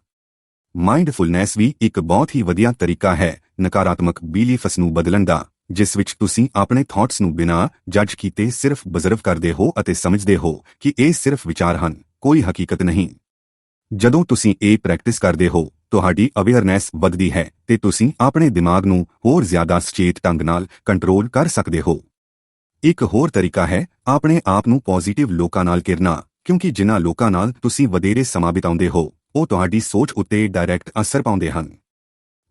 ਮਾਈਂਡਫੁਲਨੈਸ ਵੀ ਇੱਕ ਬਹੁਤ ਹੀ ਵਧੀਆ ਤਰੀਕਾ ਹੈ ਨਕਾਰਾਤਮਕ ਬੀਲੀਫਸ ਨੂੰ ਬਦਲਣ ਦਾ, ਜਿਸ ਵਿੱਚ ਤੁਸੀਂ ਆਪਣੇ ਥਾਟਸ ਨੂੰ ਬਿਨਾਂ ਜੱਜ ਕੀਤੇ ਸਿਰਫ ਬਜ਼ਰਵ ਕਰਦੇ ਹੋ ਅਤੇ ਸਮਝਦੇ ਹੋ ਕਿ ਇਹ ਸਿਰਫ ਵਿਚਾਰ ਹਨ, ਕੋਈ ਹਕੀਕਤ ਨਹੀਂ। ਜਦੋਂ ਤੁਸੀਂ ਇਹ ਪ੍ਰੈਕਟਿਸ ਕਰਦੇ ਹੋ, ਤੁਹਾਡੀ ਅਵੇਅਰਨੈਸ ਵੱਧਦੀ ਹੈ ਤੇ ਤੁਸੀਂ ਆਪਣੇ ਦਿਮਾਗ ਨੂੰ ਹੋਰ ਜ਼ਿਆਦਾ ਸੁਚੇਤ ਢੰਗ ਨਾਲ ਕੰਟਰੋਲ ਕਰ ਸਕਦੇ ਹੋ। ਇੱਕ ਹੋਰ ਤਰੀਕਾ ਹੈ, ਆਪਣੇ ਆਪ ਨੂੰ ਪੋਜ਼ਿਟਿਵ ਲੋਕਾਂ ਨਾਲ ਕਿਰਨਾ ਕਿਉਂਕਿ ਜਿਨ੍ਹਾਂ ਲੋਕਾਂ ਨਾਲ ਤੁਸੀਂ ਵਧੇਰੇ ਸਮਾਂ ਬਿਤਾਉਂਦੇ ਹੋ, ਉਹ ਤੁਹਾਡੀ ਸੋਚ ਉੱਤੇ ਡਾਇਰੈਕਟ ਅਸਰ ਪਾਉਂਦੇ ਹਨ।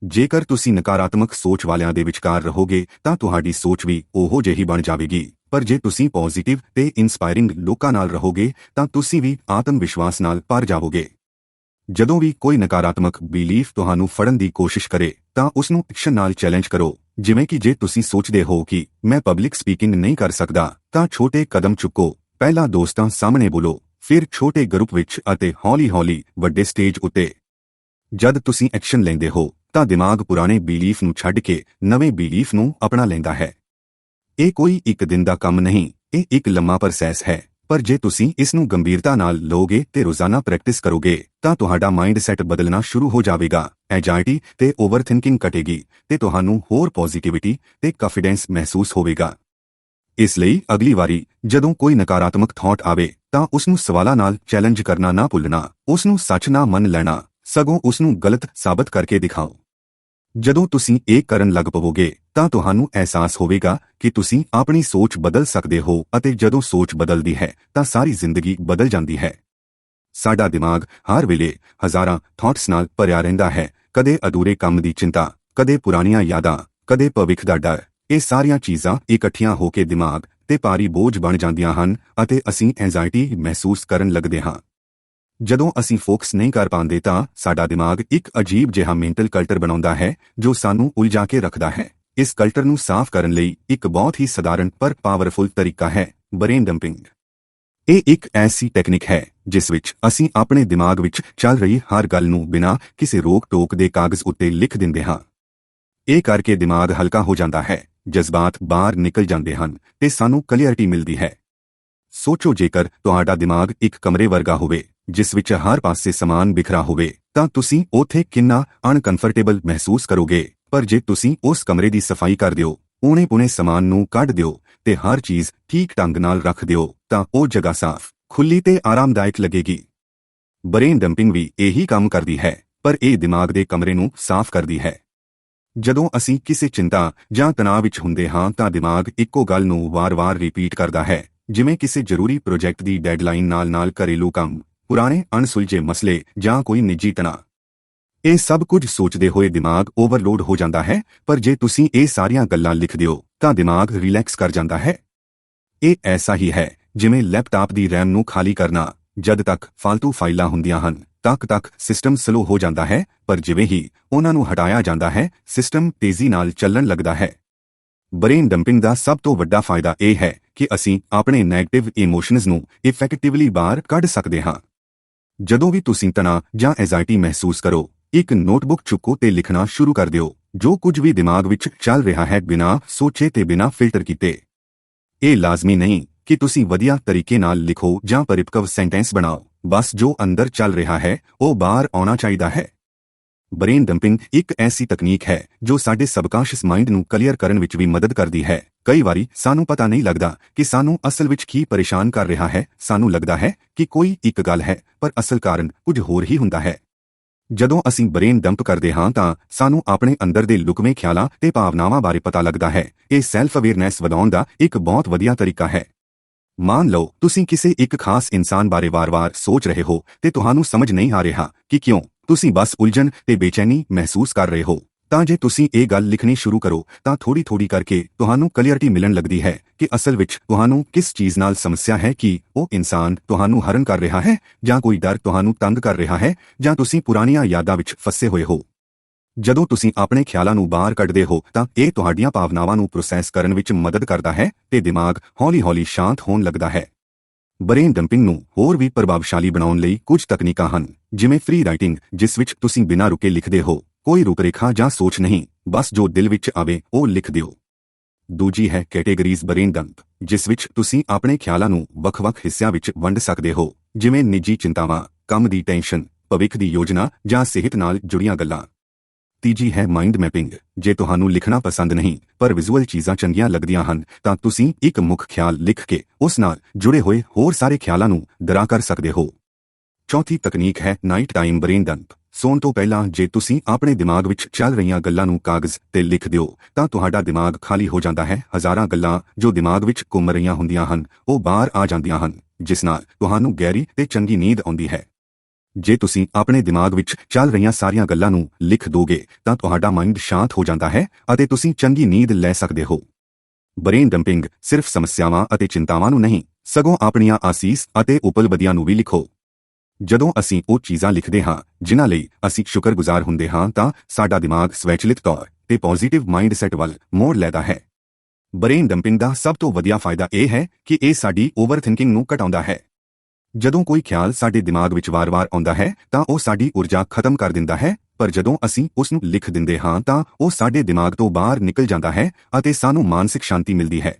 ਜੇਕਰ ਤੁਸੀਂ ਨਕਾਰਾਤਮਕ ਸੋਚ ਵਾਲਿਆਂ ਦੇ ਵਿਚਕਾਰ ਰਹੋਗੇ, ਤਾਂ ਤੁਹਾਡੀ ਸੋਚ ਵੀ ਉਹੋ ਜਿਹੀ ਬਣ ਜਾਵੇਗੀ, ਪਰ ਜੇ ਤੁਸੀਂ ਪੋਜ਼ਿਟਿਵ ਤੇ ਇਨਸਪਾਇਰਿੰਗ ਲੋਕਾਂ ਨਾਲ ਰਹੋਗੇ, ਤਾਂ ਤੁਸੀਂ ਵੀ ਆਤਮ ਵਿਸ਼ਵਾਸ ਨਾਲ ਭਰ ਜਾਵੋਗੇ। ਜਦੋਂ ਵੀ ਕੋਈ ਨਕਾਰਾਤਮਕ ਬਿਲੀਫ ਤੁਹਾਨੂੰ ਫੜਨ ਦੀ ਕੋਸ਼ਿਸ਼ ਕਰੇ, ਤਾਂ ਉਸ ਨੂੰ ਐਕਸ਼ਨ ਨਾਲ ਚੈਲੰਜ ਕਰੋ। ਜਿਵੇਂ ਕਿ ਜੇ ਤੁਸੀਂ ਸੋਚਦੇ ਹੋ ਕਿ ਮੈਂ ਪਬਲਿਕ ਸਪੀਕਿੰਗ ਨਹੀਂ ਕਰ ਸਕਦਾ, ਤਾਂ ਛੋਟੇ ਕਦਮ ਚੁੱਕੋ। ਪਹਿਲਾਂ ਦੋਸਤਾਂ ਸਾਹਮਣੇ ਬੋਲੋ, ਫਿਰ ਛੋਟੇ ਗਰੁੱਪ ਵਿੱਚ ਅਤੇ ਹੌਲੀ-ਹੌਲੀ ਵੱਡੇ ਸਟੇਜ ਉੱਤੇ। ਜਦ ਤੁਸੀਂ ਐਕਸ਼ਨ ਲੈਂਦੇ ਹੋ, ਤਾਂ ਦਿਮਾਗ ਪੁਰਾਣੇ ਬਿਲੀਫ ਨੂੰ ਛੱਡ ਕੇ ਨਵੇਂ ਬਿਲੀਫ ਨੂੰ ਅਪਣਾ ਲੈਂਦਾ ਹੈ। ਇਹ ਕੋਈ ਇੱਕ ਦਿਨ ਦਾ ਕੰਮ ਨਹੀਂ, ਇਹ ਇੱਕ ਲੰਮਾ ਪ੍ਰੋਸੈਸ ਹੈ। ਪਰ ਜੇ ਤੁਸੀਂ ਇਸ ਨੂੰ ਗੰਭੀਰਤਾ ਨਾਲ ਲੋਗੇ ਤੇ ਰੋਜ਼ਾਨਾ ਪ੍ਰੈਕਟਿਸ ਕਰੋਗੇ, ਤਾਂ ਤੁਹਾਡਾ ਮਾਈਂਡਸੈਟ ਬਦਲਣਾ ਸ਼ੁਰੂ ਹੋ ਜਾਵੇਗਾ ਐਂਜ਼ਾਇਟੀ ਤੇ ਓਵਰਥਿੰਕਿੰਗ ਘਟੇਗੀ ਤੇ ਤੁਹਾਨੂੰ ਹੋਰ ਪੋਜ਼ਿਟਿਵਿਟੀ ਤੇ ਕੌਨਫੀਡੈਂਸ ਮਹਿਸੂਸ ਹੋਵੇਗਾ। ਇਸ ਲਈ ਅਗਲੀ ਵਾਰੀ ਜਦੋਂ ਕੋਈ ਨਕਾਰਾਤਮਕ ਥਾਟ ਆਵੇ, ਤਾਂ ਉਸ ਨੂੰ ਸਵਾਲਾਂ ਨਾਲ ਚੈਲੰਜ ਕਰਨਾ ਨਾ ਭੁੱਲਣਾ ਉਸ ਨੂੰ ਸੱਚ ਨਾ ਮੰਨ ਲੈਣਾ, ਸਗੋਂ ਉਸ ਨੂੰ ਗਲਤ ਸਾਬਤ ਕਰਕੇ ਦਿਖਾਓ। ਜਦੋਂ ਤੁਸੀਂ ਇਹ ਕਰਨ ਲੱਗ ਪਵੋਗੇ, ਤਾਂ ਤੁਹਾਨੂੰ ਅਹਿਸਾਸ ਹੋਵੇਗਾ ਕਿ ਤੁਸੀਂ ਆਪਣੀ ਸੋਚ ਬਦਲ ਸਕਦੇ ਹੋ ਅਤੇ ਜਦੋਂ ਸੋਚ ਬਦਲਦੀ ਹੈ, ਤਾਂ ਸਾਰੀ ਜ਼ਿੰਦਗੀ ਬਦਲ ਜਾਂਦੀ ਹੈ। ਸਾਡਾ ਦਿਮਾਗ ਹਰ ਵੇਲੇ ਹਜ਼ਾਰਾਂ ਥਾਟਸ ਨਾਲ ਭਰਿਆ ਰਹਿੰਦਾ ਹੈ। ਕਦੇ ਅਧੂਰੇ ਕੰਮ ਦੀ ਚਿੰਤਾ, ਕਦੇ ਪੁਰਾਣੀਆਂ ਯਾਦਾਂ, ਕਦੇ ਭਵਿੱਖ ਦਾ ਡਰ, ਇਹ ਸਾਰੀਆਂ ਚੀਜ਼ਾਂ ਇਕੱਠੀਆਂ ਹੋ ਕੇ ਦਿਮਾਗ ਤੇ ਭਾਰੀ ਬੋਝ ਬਣ ਜਾਂਦੀਆਂ ਹਨ ਅਤੇ ਅਸੀਂ ਐਂਜ਼ਾਇਟੀ ਮਹਿਸੂਸ ਕਰਨ ਲੱਗਦੇ ਹਾਂ। ਜਦੋਂ ਅਸੀਂ ਫੋਕਸ ਨਹੀਂ ਕਰ ਪਾਉਂਦੇ ਤਾਂ ਸਾਡਾ ਦਿਮਾਗ ਇੱਕ ਅਜੀਬ ਜਿਹਾ ਮੈਂਟਲ ਕਲਟਰ ਬਣਾਉਂਦਾ ਹੈ, ਜੋ ਸਾਨੂੰ ਉਲਝਾ ਕੇ ਰੱਖਦਾ ਹੈ। ਇਸ ਕਲਟਰ ਨੂੰ ਸਾਫ਼ ਕਰਨ ਲਈ ਇੱਕ ਬਹੁਤ ਹੀ ਸਧਾਰਨ ਪਰ ਪਾਵਰਫੁਲ ਤਰੀਕਾ ਹੈ ਬ੍ਰੇਨ ਡੰਪਿੰਗ ਇਹ ਇੱਕ ਐਸੀ ਟੈਕਨੀਕ ਹੈ, ਜਿਸ ਵਿੱਚ ਅਸੀਂ ਆਪਣੇ ਦਿਮਾਗ ਵਿੱਚ ਚੱਲ ਰਹੀ ਹਰ ਗੱਲ ਨੂੰ ਬਿਨਾਂ ਕਿਸੇ ਰੋਕ-ਟੋਕ ਦੇ ਕਾਗਜ਼ ਉੱਤੇ ਲਿਖ ਦਿੰਦੇ ਹਾਂ। ਇਹ ਕਰਕੇ ਦਿਮਾਗ ਹਲਕਾ ਹੋ ਜਾਂਦਾ ਹੈ, ਜਜ਼ਬਾਤ ਬਾਹਰ ਨਿਕਲ ਜਾਂਦੇ ਹਨ ਤੇ ਸਾਨੂੰ ਕਲੀਅਰਟੀ ਮਿਲਦੀ ਹੈ। ਸੋਚੋ ਜੇਕਰ ਤੁਹਾਡਾ ਦਿਮਾਗ ਇੱਕ ਕਮਰੇ ਵਰਗਾ ਹੋਵੇ ਜਿਸ ਵਿੱਚ ਹਰ ਪਾਸੇ ਸਮਾਨ ਬਿਖਰਾ ਹੋਵੇ, ਤਾਂ ਤੁਸੀਂ ਉੱਥੇ ਕਿੰਨਾ ਅਨਕੰਫਰਟੇਬਲ ਮਹਿਸੂਸ ਕਰੋਗੇ। ਪਰ ਜੇ ਤੁਸੀਂ ਉਸ ਕਮਰੇ ਦੀ ਸਫ਼ਾਈ ਕਰ ਦਿਓ ਉਹਨੇ ਪੁਣੇ ਸਮਾਨ ਨੂੰ ਕੱਢ ਦਿਓ ਤੇ ਹਰ ਚੀਜ਼ ਠੀਕ ਢੰਗ ਨਾਲ ਰੱਖ ਦਿਓ, ਤਾਂ ਉਹ ਜਗ੍ਹਾ ਸਾਫ਼ ਖੁੱਲੀ ਤੇ ਆਰਾਮਦਾਇਕ ਲੱਗੇਗੀ। ਬ੍ਰੇਨ ਡੰਪਿੰਗ ਵੀ ਇਹੀ ਕੰਮ ਕਰਦੀ ਹੈ, ਪਰ ਇਹ ਦਿਮਾਗ ਦੇ ਕਮਰੇ ਨੂੰ ਸਾਫ਼ ਕਰਦੀ ਹੈ। ਜਦੋਂ ਅਸੀਂ ਕਿਸੇ ਚਿੰਤਾ ਜਾਂ ਤਣਾਅ ਵਿੱਚ ਹੁੰਦੇ ਹਾਂ, ਤਾਂ ਦਿਮਾਗ ਇੱਕੋ ਗੱਲ ਨੂੰ ਵਾਰ-ਵਾਰ ਰਿਪੀਟ ਕਰਦਾ ਹੈ, ਜਿਵੇਂ ਕਿਸੇ ਜ਼ਰੂਰੀ ਪ੍ਰੋਜੈਕਟ ਦੀ ਡੈਡਲਾਈਨ ਨਾਲ-ਨਾਲ ਘਰੇਲੂ ਕੰਮ। ਪੁਰਾਣੇ ਅਣਸੁਲਝੇ ਮਸਲੇ ਜਾਂ ਕੋਈ ਨਿੱਜੀ ਤਣਾਅ। ਇਹ ਸਭ ਕੁਝ ਸੋਚਦੇ ਹੋਏ ਦਿਮਾਗ ਓਵਰਲੋਡ ਹੋ ਜਾਂਦਾ ਹੈ, ਪਰ ਜੇ ਤੁਸੀਂ ਇਹ ਸਾਰੀਆਂ ਗੱਲਾਂ ਲਿਖ ਦਿਓ ਤਾਂ ਦਿਮਾਗ ਰਿਲੈਕਸ ਕਰ ਜਾਂਦਾ ਹੈ। ਇਹ ਐਸਾ ਹੀ ਹੈ, ਜਿਵੇਂ ਲੈਪਟਾਪ ਦੀ RAM ਨੂੰ ਖਾਲੀ ਕਰਨਾ, ਜਦ ਤੱਕ ਫालतू ਫਾਈਲਾਂ ਹੁੰਦੀਆਂ ਹਨ, ਤੱਕ ਤੱਕ ਸਿਸਟਮ ਸਲੋ ਹੋ ਜਾਂਦਾ ਹੈ, ਪਰ ਜਿਵੇਂ ਹੀ ਉਹਨਾਂ ਨੂੰ ਹਟਾਇਆ ਜਾਂਦਾ ਹੈ, ਸਿਸਟਮ ਤੇਜ਼ੀ ਨਾਲ ਚੱਲਣ ਲੱਗਦਾ ਹੈ। ਬ੍ਰੇਨ ਡੰਪਿੰਗ ਦਾ ਸਭ ਤੋਂ ਵੱਡਾ ਫਾਇਦਾ ਇਹ ਹੈ ਕਿ ਅਸੀਂ ਆਪਣੇ 네ਗੇਟਿਵ ਇਮੋਸ਼ਨਸ ਨੂੰ ਇਫੈਕਟਿਵਲੀ ਬਾਹਰ ਕੱਢ ਸਕਦੇ ਹਾਂ। ਜਦੋਂ ਵੀ ਤੁਸੀਂ ਤਣਾਅ ਜਾਂ ਐਜ਼ਾਈਟੀ ਮਹਿਸੂਸ ਕਰੋ, ਇੱਕ ਨੋਟਬੁੱਕ ਚੁੱਕੋ ਤੇ ਲਿਖਣਾ ਸ਼ੁਰੂ ਕਰ ਦਿਓ, ਜੋ ਕੁਝ ਵੀ ਦਿਮਾਗ ਵਿੱਚ ਚੱਲ ਰਿਹਾ ਹੈ ਬਿਨਾਂ ਸੋਚੇ ਤੇ ਬਿਨਾਂ ਫਿਲਟਰ ਕੀਤੇ। ਇਹ ਲਾਜ਼ਮੀ ਨਹੀਂ ਕਿ ਤੁਸੀਂ ਵਧੀਆ ਤਰੀਕੇ ਨਾਲ ਲਿਖੋ ਜਾਂ ਪਰਿਪਕਵ ਸੈਂਟੈਂਸ ਬਣਾਓ। ਬਸ ਜੋ ਅੰਦਰ ਚੱਲ ਰਿਹਾ ਹੈ, ਉਹ ਬਾਹਰ ਆਉਣਾ ਚਾਹੀਦਾ ਹੈ। ਬ੍ਰੇਨ ਡੰਪਿੰਗ ਇੱਕ ਐਸੀ ਤਕਨੀਕ ਹੈ ਜੋ ਸਾਡੇ ਸਬਕਾਂਸ਼ਸ ਮਾਈਂਡ ਨੂੰ ਕਲੀਅਰ ਕਰਨ ਵਿੱਚ ਵੀ ਮਦਦ ਕਰਦੀ ਹੈ। ਕਈ ਵਾਰੀ ਸਾਨੂੰ ਪਤਾ ਨਹੀਂ ਲੱਗਦਾ ਕਿ ਸਾਨੂੰ ਅਸਲ ਵਿੱਚ ਕੀ ਪਰੇਸ਼ਾਨ ਕਰ ਰਿਹਾ ਹੈ। ਸਾਨੂੰ ਲੱਗਦਾ ਹੈ ਕਿ ਕੋਈ ਇੱਕ ਗੱਲ ਹੈ, ਪਰ ਅਸਲ ਕਾਰਨ ਕੁਝ ਹੋਰ ਹੀ ਹੁੰਦਾ ਹੈ। ਜਦੋਂ ਅਸੀਂ ਬ੍ਰੇਨ ਡੰਪ ਕਰਦੇ ਹਾਂ ਤਾਂ ਸਾਨੂੰ ਆਪਣੇ ਅੰਦਰ ਦੇ ਲੁਕਵੇਂ ਖਿਆਲਾਂ ਤੇ ਭਾਵਨਾਵਾਂ ਬਾਰੇ ਪਤਾ ਲੱਗਦਾ ਹੈ। ਇਹ ਸੈਲਫ ਅਵੇਅਰਨੈਸ ਵਧਾਉਣ ਦਾ ਇੱਕ ਬਹੁਤ ਵਧੀਆ ਤਰੀਕਾ ਹੈ। ਮੰਨ ਲਓ, ਤੁਸੀਂ ਕਿਸੇ ਇੱਕ ਖਾਸ ਇਨਸਾਨ ਬਾਰੇ ਵਾਰ-ਵਾਰ ਸੋਚ ਰਹੇ ਹੋ ਤੇ ਤੁਹਾਨੂੰ ਸਮਝ ਨਹੀਂ ਆ ਰਿਹਾ ਕਿ ਕਿਉਂ। ਤੁਸੀਂ ਬਸ ਉਲਝਣ ਤੇ ਬੇਚੈਨੀ ਮਹਿਸੂਸ ਕਰ ਰਹੇ ਹੋ। ਤਾਂ ਜੇ ਤੁਸੀਂ ਇਹ ਗੱਲ ਲਿਖਣੀ ਸ਼ੁਰੂ ਕਰੋ, ਤਾਂ ਥੋੜੀ-ਥੋੜੀ ਕਰਕੇ ਤੁਹਾਨੂੰ ਕਲੀਅਰਟੀ ਮਿਲਣ ਲੱਗਦੀ ਹੈ ਕਿ ਅਸਲ ਵਿੱਚ ਤੁਹਾਨੂੰ ਕਿਸ ਚੀਜ਼ ਨਾਲ ਸਮੱਸਿਆ ਹੈ ਕਿ ਉਹ ਇਨਸਾਨ ਤੁਹਾਨੂੰ ਹਰਨ ਕਰ ਰਿਹਾ ਹੈ, ਜਾਂ ਕੋਈ ਡਰ ਤੁਹਾਨੂੰ ਤੰਗ ਕਰ ਰਿਹਾ ਹੈ, ਜਾਂ ਤੁਸੀਂ ਪੁਰਾਣੀਆਂ ਯਾਦਾਂ ਵਿੱਚ ਫਸੇ ਹੋਏ ਹੋ। ਜਦੋਂ ਤੁਸੀਂ ਆਪਣੇ ਖਿਆਲਾਂ ਨੂੰ ਬਾਹਰ ਕੱਢਦੇ ਹੋ, ਤਾਂ ਇਹ ਤੁਹਾਡੀਆਂ ਭਾਵਨਾਵਾਂ ਨੂੰ ਪ੍ਰੋਸੈਸ ਕਰਨ ਵਿੱਚ ਮਦਦ ਕਰਦਾ ਹੈ ਤੇ ਦਿਮਾਗ ਹੌਲੀ-ਹੌਲੀ ਸ਼ਾਂਤ ਹੋਣ ਲੱਗਦਾ ਹੈ। ਬ੍ਰੇਨ ਡੰਪਿੰਗ ਨੂੰ ਹੋਰ ਵੀ ਪ੍ਰਭਾਵਸ਼ਾਲੀ ਬਣਾਉਣ ਲਈ ਕੁਝ ਤਕਨੀਕਾਂ ਹਨ, ਜਿਵੇਂ ਫ੍ਰੀ ਰਾਈਟਿੰਗ ਜਿਸ ਵਿੱਚ ਤੁਸੀਂ ਬਿਨਾਂ ਰੁਕੇ ਲਿਖਦੇ ਹੋ, ਕੋਈ ਰੂਪਰੇਖਾ ਜਾਂ ਸੋਚ ਨਹੀਂ, ਬਸ ਜੋ ਦਿਲ ਵਿੱਚ ਆਵੇ ਉਹ ਲਿਖ ਦਿਓ। ਦੂਜੀ ਹੈ ਕੈਟੇਗਰੀਜ਼ ਬ੍ਰੇਨ ਡੰਪ, ਜਿਸ ਵਿੱਚ ਤੁਸੀਂ ਆਪਣੇ ਖਿਆਲਾਂ ਨੂੰ ਵੱਖ-ਵੱਖ ਹਿੱਸਿਆਂ ਵਿੱਚ ਵੰਡ ਸਕਦੇ ਹੋ, ਜਿਵੇਂ ਨਿੱਜੀ ਚਿੰਤਾਵਾਂ, ਕੰਮ ਦੀ ਟੈਨਸ਼ਨ, ਭਵਿੱਖ ਦੀ ਯੋਜਨਾ ਜਾਂ ਸਿਹਤ ਨਾਲ ਜੁੜੀਆਂ ਗੱਲਾਂ। ਤੀਜੀ ਹੈ ਮਾਈਂਡ ਮੈਪਿੰਗ ਜੇ ਤੁਹਾਨੂੰ ਲਿਖਣਾ ਪਸੰਦ ਨਹੀਂ, ਪਰ ਵਿਜ਼ੂਅਲ ਚੀਜ਼ਾਂ ਚੰਗੀਆਂ ਲੱਗਦੀਆਂ ਹਨ, ਤਾਂ ਤੁਸੀਂ ਇੱਕ ਮੁੱਖ ਖਿਆਲ ਲਿਖ ਕੇ ਉਸ ਨਾਲ ਜੁੜੇ ਹੋਏ ਹੋਰ ਸਾਰੇ ਖਿਆਲਾਂ ਨੂੰ ਦਰਾ ਕਰ ਸਕਦੇ ਹੋ। ਚੌਥੀ ਤਕਨੀਕ ਹੈ ਨਾਈਟ ਟਾਈਮ ਬ੍ਰੇਨ ਡੰਪ ਸੌਣ ਤੋਂ ਪਹਿਲਾਂ ਜੇ ਤੁਸੀਂ ਆਪਣੇ ਦਿਮਾਗ ਵਿੱਚ ਚੱਲ ਰਹੀਆਂ ਗੱਲਾਂ ਨੂੰ ਕਾਗਜ਼ ਤੇ ਲਿਖ ਦਿਓ, ਤਾਂ ਤੁਹਾਡਾ ਦਿਮਾਗ ਖਾਲੀ ਹੋ ਜਾਂਦਾ ਹੈ। ਹਜ਼ਾਰਾਂ ਗੱਲਾਂ ਜੋ ਦਿਮਾਗ ਵਿੱਚ ਘੁੰਮ ਰਹੀਆਂ ਹੁੰਦੀਆਂ ਹਨ, ਉਹ ਬਾਹਰ ਆ ਜਾਂਦੀਆਂ ਹਨ, ਜਿਸ ਨਾਲ ਤੁਹਾਨੂੰ ਗਹਿਰੀ ਤੇ ਚੰਗੀ ਨੀਂਦ ਆਉਂਦੀ ਹੈ। ਜੇ ਤੁਸੀਂ ਆਪਣੇ ਦਿਮਾਗ ਵਿੱਚ ਚੱਲ ਰਹੀਆਂ ਸਾਰੀਆਂ ਗੱਲਾਂ ਨੂੰ ਲਿਖ ਦੋਗੇ, ਤਾਂ ਤੁਹਾਡਾ ਮਾਈਂਡ ਸ਼ਾਂਤ ਹੋ ਜਾਂਦਾ ਹੈ ਅਤੇ ਤੁਸੀਂ ਚੰਗੀ ਨੀਂਦ ਲੈ ਸਕਦੇ ਹੋ। ਬ੍ਰੇਨ ਡੰਪਿੰਗ ਸਿਰਫ ਸਮੱਸਿਆਵਾਂ ਅਤੇ ਚਿੰਤਾਵਾਂ ਨੂੰ ਨਹੀਂ, ਸਗੋਂ ਆਪਣੀਆਂ ਆਸੀਸ ਅਤੇ ਉਪਲਬਧੀਆਂ ਨੂੰ ਵੀ ਲਿਖੋ। ਜਦੋਂ ਅਸੀਂ ਉਹ ਚੀਜ਼ਾਂ ਲਿਖਦੇ ਹਾਂ, ਜਿਨ੍ਹਾਂ ਲਈ ਅਸੀਂ ਸ਼ੁਕਰਗੁਜ਼ਾਰ ਹੁੰਦੇ ਹਾਂ, ਤਾਂ ਸਾਡਾ ਦਿਮਾਗ ਸਵੈਚਲਿਤ ਤੌਰ ਤੇ ਪੋਜ਼ਿਟਿਵ ਮਾਈਂਡਸੈਟ ਵੱਲ ਮੋੜ ਲੈਂਦਾ ਹੈ। ਬ੍ਰੇਨ ਡੰਪਿੰਗ ਦਾ ਸਭ ਤੋਂ ਵਧੀਆ ਫਾਇਦਾ ਇਹ ਹੈ ਕਿ ਇਹ ਸਾਡੀ ਓਵਰਥਿੰਕਿੰਗ ਨੂੰ ਘਟਾਉਂਦਾ ਹੈ। ਜਦੋਂ ਕੋਈ ਖਿਆਲ ਸਾਡੇ ਦਿਮਾਗ ਵਿੱਚ ਵਾਰ-ਵਾਰ ਆਉਂਦਾ ਹੈ, ਤਾਂ ਉਹ ਸਾਡੀ ਊਰਜਾ ਖਤਮ ਕਰ ਦਿੰਦਾ ਹੈ, ਪਰ ਜਦੋਂ ਅਸੀਂ ਉਸ ਨੂੰ ਲਿਖ ਦਿੰਦੇ ਹਾਂ, ਤਾਂ ਉਹ ਸਾਡੇ ਦਿਮਾਗ ਤੋਂ ਬਾਹਰ ਨਿਕਲ ਜਾਂਦਾ ਹੈ ਅਤੇ ਸਾਨੂੰ ਮਾਨਸਿਕ ਸ਼ਾਂਤੀ ਮਿਲਦੀ ਹੈ।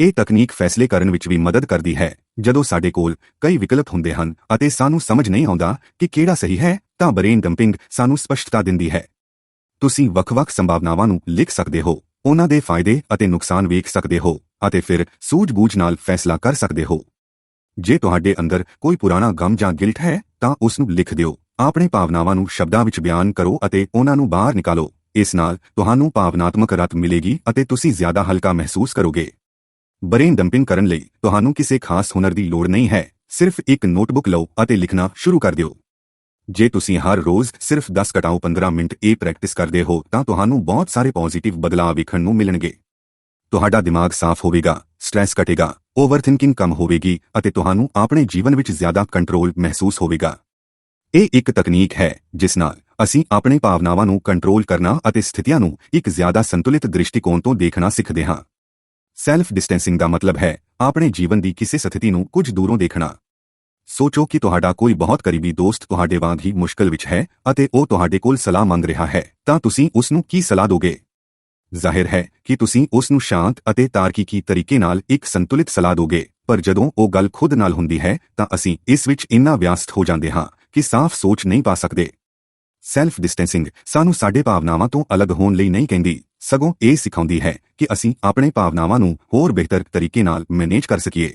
ਇਹ ਤਕਨੀਕ ਫੈਸਲੇ ਕਰਨ ਵਿੱਚ ਵੀ ਮਦਦ ਕਰਦੀ ਹੈ। ਜਦੋਂ ਸਾਡੇ ਕੋਲ ਕਈ ਵਿਕਲਪ ਹੁੰਦੇ ਹਨ ਅਤੇ ਸਾਨੂੰ ਸਮਝ ਨਹੀਂ ਆਉਂਦਾ ਕਿ ਕਿਹੜਾ ਸਹੀ ਹੈ, ਤਾਂ ਬ੍ਰੇਨ ਡੰਪਿੰਗ ਸਾਨੂੰ ਸਪਸ਼ਟਤਾ ਦਿੰਦੀ ਹੈ। ਤੁਸੀਂ ਵੱਖ-ਵੱਖ ਸੰਭਾਵਨਾਵਾਂ ਨੂੰ ਲਿਖ ਸਕਦੇ ਹੋ, ਉਹਨਾਂ ਦੇ ਫਾਇਦੇ ਅਤੇ ਨੁਕਸਾਨ ਵੇਖ ਸਕਦੇ ਹੋ ਅਤੇ ਫਿਰ ਸੂਝ-ਬੂਝ ਨਾਲ ਫੈਸਲਾ ਕਰ ਸਕਦੇ ਹੋ। ਜੇ ਤੁਹਾਡੇ ਅੰਦਰ ਕੋਈ ਪੁਰਾਣਾ ਗਮ ਜਾਂ ਗਿਲਟ ਹੈ, ਤਾਂ ਉਸ ਨੂੰ ਲਿਖ ਦਿਓ। ਆਪਣੇ ਭਾਵਨਾਵਾਂ ਨੂੰ ਸ਼ਬਦਾਂ ਵਿੱਚ ਬਿਆਨ ਕਰੋ ਅਤੇ ਉਹਨਾਂ ਨੂੰ ਬਾਹਰ ਨਿਕਾਲੋ। ਇਸ ਨਾਲ ਤੁਹਾਨੂੰ ਭਾਵਨਾਤਮਕ ਰਤ ਮਿਲੇਗੀ ਅਤੇ ਤੁਸੀਂ ਜ਼ਿਆਦਾ ਹਲਕਾ ਮਹਿਸੂਸ ਕਰੋਗੇ। ਬ੍ਰੇਨ ਡੰਪਿੰਗ ਕਰਨ ਲਈ ਤੁਹਾਨੂੰ ਕਿਸੇ ਖਾਸ ਹੁਨਰ ਦੀ ਲੋੜ ਨਹੀਂ ਹੈ। ਸਿਰਫ ਇੱਕ ਨੋਟਬੁੱਕ ਲਓ ਅਤੇ ਲਿਖਣਾ ਸ਼ੁਰੂ ਕਰ ਦਿਓ। ਜੇ ਤੁਸੀਂ ਹਰ ਰੋਜ਼ ਸਿਰਫ 10-15 ਮਿੰਟ ਇਹ ਪ੍ਰੈਕਟਿਸ ਕਰਦੇ ਹੋ, ਤਾਂ ਤੁਹਾਨੂੰ ਬਹੁਤ ਸਾਰੇ ਪੋਜ਼ਿਟਿਵ ਬਦਲਾਅ ਵੇਖਣ ਨੂੰ ਮਿਲਣਗੇ। ਤੁਹਾਡਾ ਦਿਮਾਗ ਸਾਫ਼ ਹੋਵੇਗਾ ਸਟ੍ਰੈਸ ਘਟੇਗਾ ਓਵਰਥਿੰਕਿੰਗ ਕਮ ਹੋਵੇਗੀ ਅਤੇ ਤੁਹਾਨੂੰ ਆਪਣੇ ਜੀਵਨ ਵਿੱਚ ਜ਼ਿਆਦਾ ਕੰਟਰੋਲ ਮਹਿਸੂਸ ਹੋਵੇਗਾ। ਇਹ ਇੱਕ ਤਕਨੀਕ ਹੈ, ਜਿਸ ਨਾਲ ਅਸੀਂ ਆਪਣੇ ਭਾਵਨਾਵਾਂ ਨੂੰ ਕੰਟਰੋਲ ਕਰਨਾ ਅਤੇ ਸਥਿਤੀਆਂ ਨੂੰ ਇੱਕ ਜ਼ਿਆਦਾ ਸੰਤੁਲਿਤ ਦ੍ਰਿਸ਼ਟੀਕੋਣ ਤੋਂ ਦੇਖਣਾ ਸਿੱਖਦੇ ਹਾਂ। ਸੈਲਫ ਡਿਸਟੈਂਸਿੰਗ ਦਾ ਮਤਲਬ ਹੈ, ਆਪਣੇ ਜੀਵਨ ਦੀ ਕਿਸੇ ਸਥਿਤੀ ਨੂੰ ਕੁਝ ਦੂਰੋਂ ਦੇਖਣਾ। ਸੋਚੋ ਕਿ ਤੁਹਾਡਾ ਕੋਈ ਬਹੁਤ ਕਰੀਬੀ ਦੋਸਤ ਤੁਹਾਡੇ ਵਾਂਗ ਹੀ ਮੁਸ਼ਕਲ ਵਿੱਚ ਹੈ ਅਤੇ ਉਹ ਤੁਹਾਡੇ ਕੋਲ ਸਲਾਹ ਮੰਗ ਰਿਹਾ ਹੈ, ਤਾਂ ਤੁਸੀਂ ਉਸ ਨੂੰ ਕੀ ਸਲਾਹ ਦੋਗੇ? ਜ਼ਾਹਿਰ ਹੈ ਕਿ ਤੁਸੀਂ ਉਸ ਨੂੰ ਸ਼ਾਂਤ ਅਤੇ ਤਾਰਕੀਕੀ ਤਰੀਕੇ ਨਾਲ ਇੱਕ ਸੰਤੁਲਿਤ ਸਲਾਹ ਦੋਗੇ, ਪਰ ਜਦੋਂ ਉਹ ਗੱਲ ਖੁਦ ਨਾਲ ਹੁੰਦੀ ਹੈ, ਤਾਂ ਅਸੀਂ ਇਸ ਵਿੱਚ ਇੰਨਾ ਵਿਅਸਤ ਹੋ ਜਾਂਦੇ ਹਾਂ ਕਿ ਸਾਫ਼ ਸੋਚ ਨਹੀਂ ਪਾ ਸਕਦੇ। ਸੈਲਫ ਡਿਸਟੈਂਸਿੰਗ ਸਾਨੂੰ ਸਾਡੇ ਭਾਵਨਾਵਾਂ ਤੋਂ ਅਲੱਗ ਹੋਣ ਲਈ ਨਹੀਂ ਕਹਿੰਦੀ, ਸਗੋਂ ਇਹ ਸਿਖਾਉਂਦੀ ਹੈ ਕਿ ਅਸੀਂ ਆਪਣੇ ਭਾਵਨਾਵਾਂ ਨੂੰ ਹੋਰ ਬਿਹਤਰ ਤਰੀਕੇ ਨਾਲ ਮੈਨੇਜ ਕਰ ਸਕੀਏ।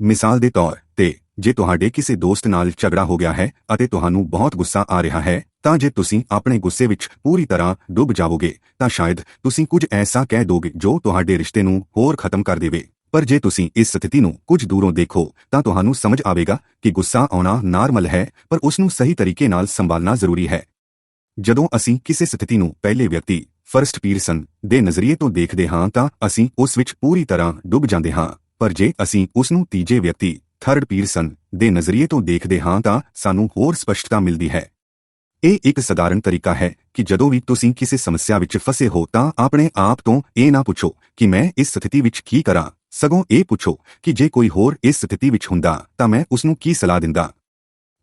ਮਿਸਾਲ ਦੇ ਤੌਰ ਤੇ, ਜੇ ਤੁਹਾਡੇ ਕਿਸੇ ਦੋਸਤ ਨਾਲ ਝਗੜਾ ਹੋ ਗਿਆ ਹੈ ਅਤੇ ਤੁਹਾਨੂੰ ਬਹੁਤ ਗੁੱਸਾ ਆ ਰਿਹਾ ਹੈ ਤਾਂ ਜੇ ਤੁਸੀਂ ਆਪਣੇ ਗੁੱਸੇ ਵਿੱਚ ਪੂਰੀ ਤਰ੍ਹਾਂ ਡੁੱਬ ਜਾਵੋਗੇ, ਤਾਂ ਸ਼ਾਇਦ ਤੁਸੀਂ ਕੁਝ ਐਸਾ ਕਹਿ ਦੋਗੇ ਜੋ ਤੁਹਾਡੇ ਰਿਸ਼ਤੇ ਨੂੰ ਹੋਰ ਖਤਮ ਕਰ ਦੇਵੇ। ਪਰ ਜੇ ਤੁਸੀਂ ਇਸ ਸਥਿਤੀ ਨੂੰ ਕੁਝ ਦੂਰੋਂ ਦੇਖੋ, ਤਾਂ ਤੁਹਾਨੂੰ ਸਮਝ ਆਵੇਗਾ ਕਿ ਗੁੱਸਾ ਆਉਣਾ ਨਾਰਮਲ ਹੈ, ਪਰ ਉਸ ਨੂੰ ਸਹੀ ਤਰੀਕੇ ਨਾਲ ਸੰਭਾਲਣਾ ਜ਼ਰੂਰੀ ਹੈ। ਜਦੋਂ ਅਸੀਂ ਕਿਸੇ ਸਥਿਤੀ ਨੂੰ ਪਹਿਲੇ ਵਿਅਕਤੀ ਫਰਸਟ ਪੀਰਸਨ ਦੇ ਨਜ਼ਰੀਏ ਤੋਂ ਦੇਖਦੇ ਹਾਂ, ਤਾਂ ਅਸੀਂ ਉਸ ਵਿੱਚ ਪੂਰੀ ਤਰ੍ਹਾਂ ਡੁੱਬ ਜਾਂਦੇ ਹਾਂ। ਪਰ ਜੇ ਅਸੀਂ ਉਸ ਨੂੰ ਤੀਜੇ ਵਿਅਕਤੀ ਥਰਡ ਪੀਰਸਨ ਦੇ ਨਜ਼ਰੀਏ ਤੋਂ ਦੇਖਦੇ ਹਾਂ, ਤਾਂ ਸਾਨੂੰ ਹੋਰ ਸਪਸ਼ਟਤਾ ਮਿਲਦੀ ਹੈ। ਇਹ ਇੱਕ ਸਧਾਰਨ ਤਰੀਕਾ ਹੈ ਕਿ ਜਦੋਂ ਵੀ ਤੁਸੀਂ ਕਿਸੇ ਸਮੱਸਿਆ ਵਿੱਚ ਫਸੇ ਹੋ ਤਾਂ ਆਪਣੇ ਆਪ ਤੋਂ ਇਹ ਨਾ ਪੁੱਛੋ ਕਿ ਮੈਂ ਇਸ ਸਥਿਤੀ ਵਿੱਚ ਕੀ ਕਰਾਂ। ਸਗੋਂ ਇਹ ਪੁੱਛੋ ਕਿ ਜੇ ਕੋਈ ਹੋਰ ਇਸ ਸਥਿਤੀ ਵਿੱਚ ਹੁੰਦਾ ਤਾਂ ਮੈਂ ਉਸ ਨੂੰ ਕੀ ਸਲਾਹ ਦਿੰਦਾ?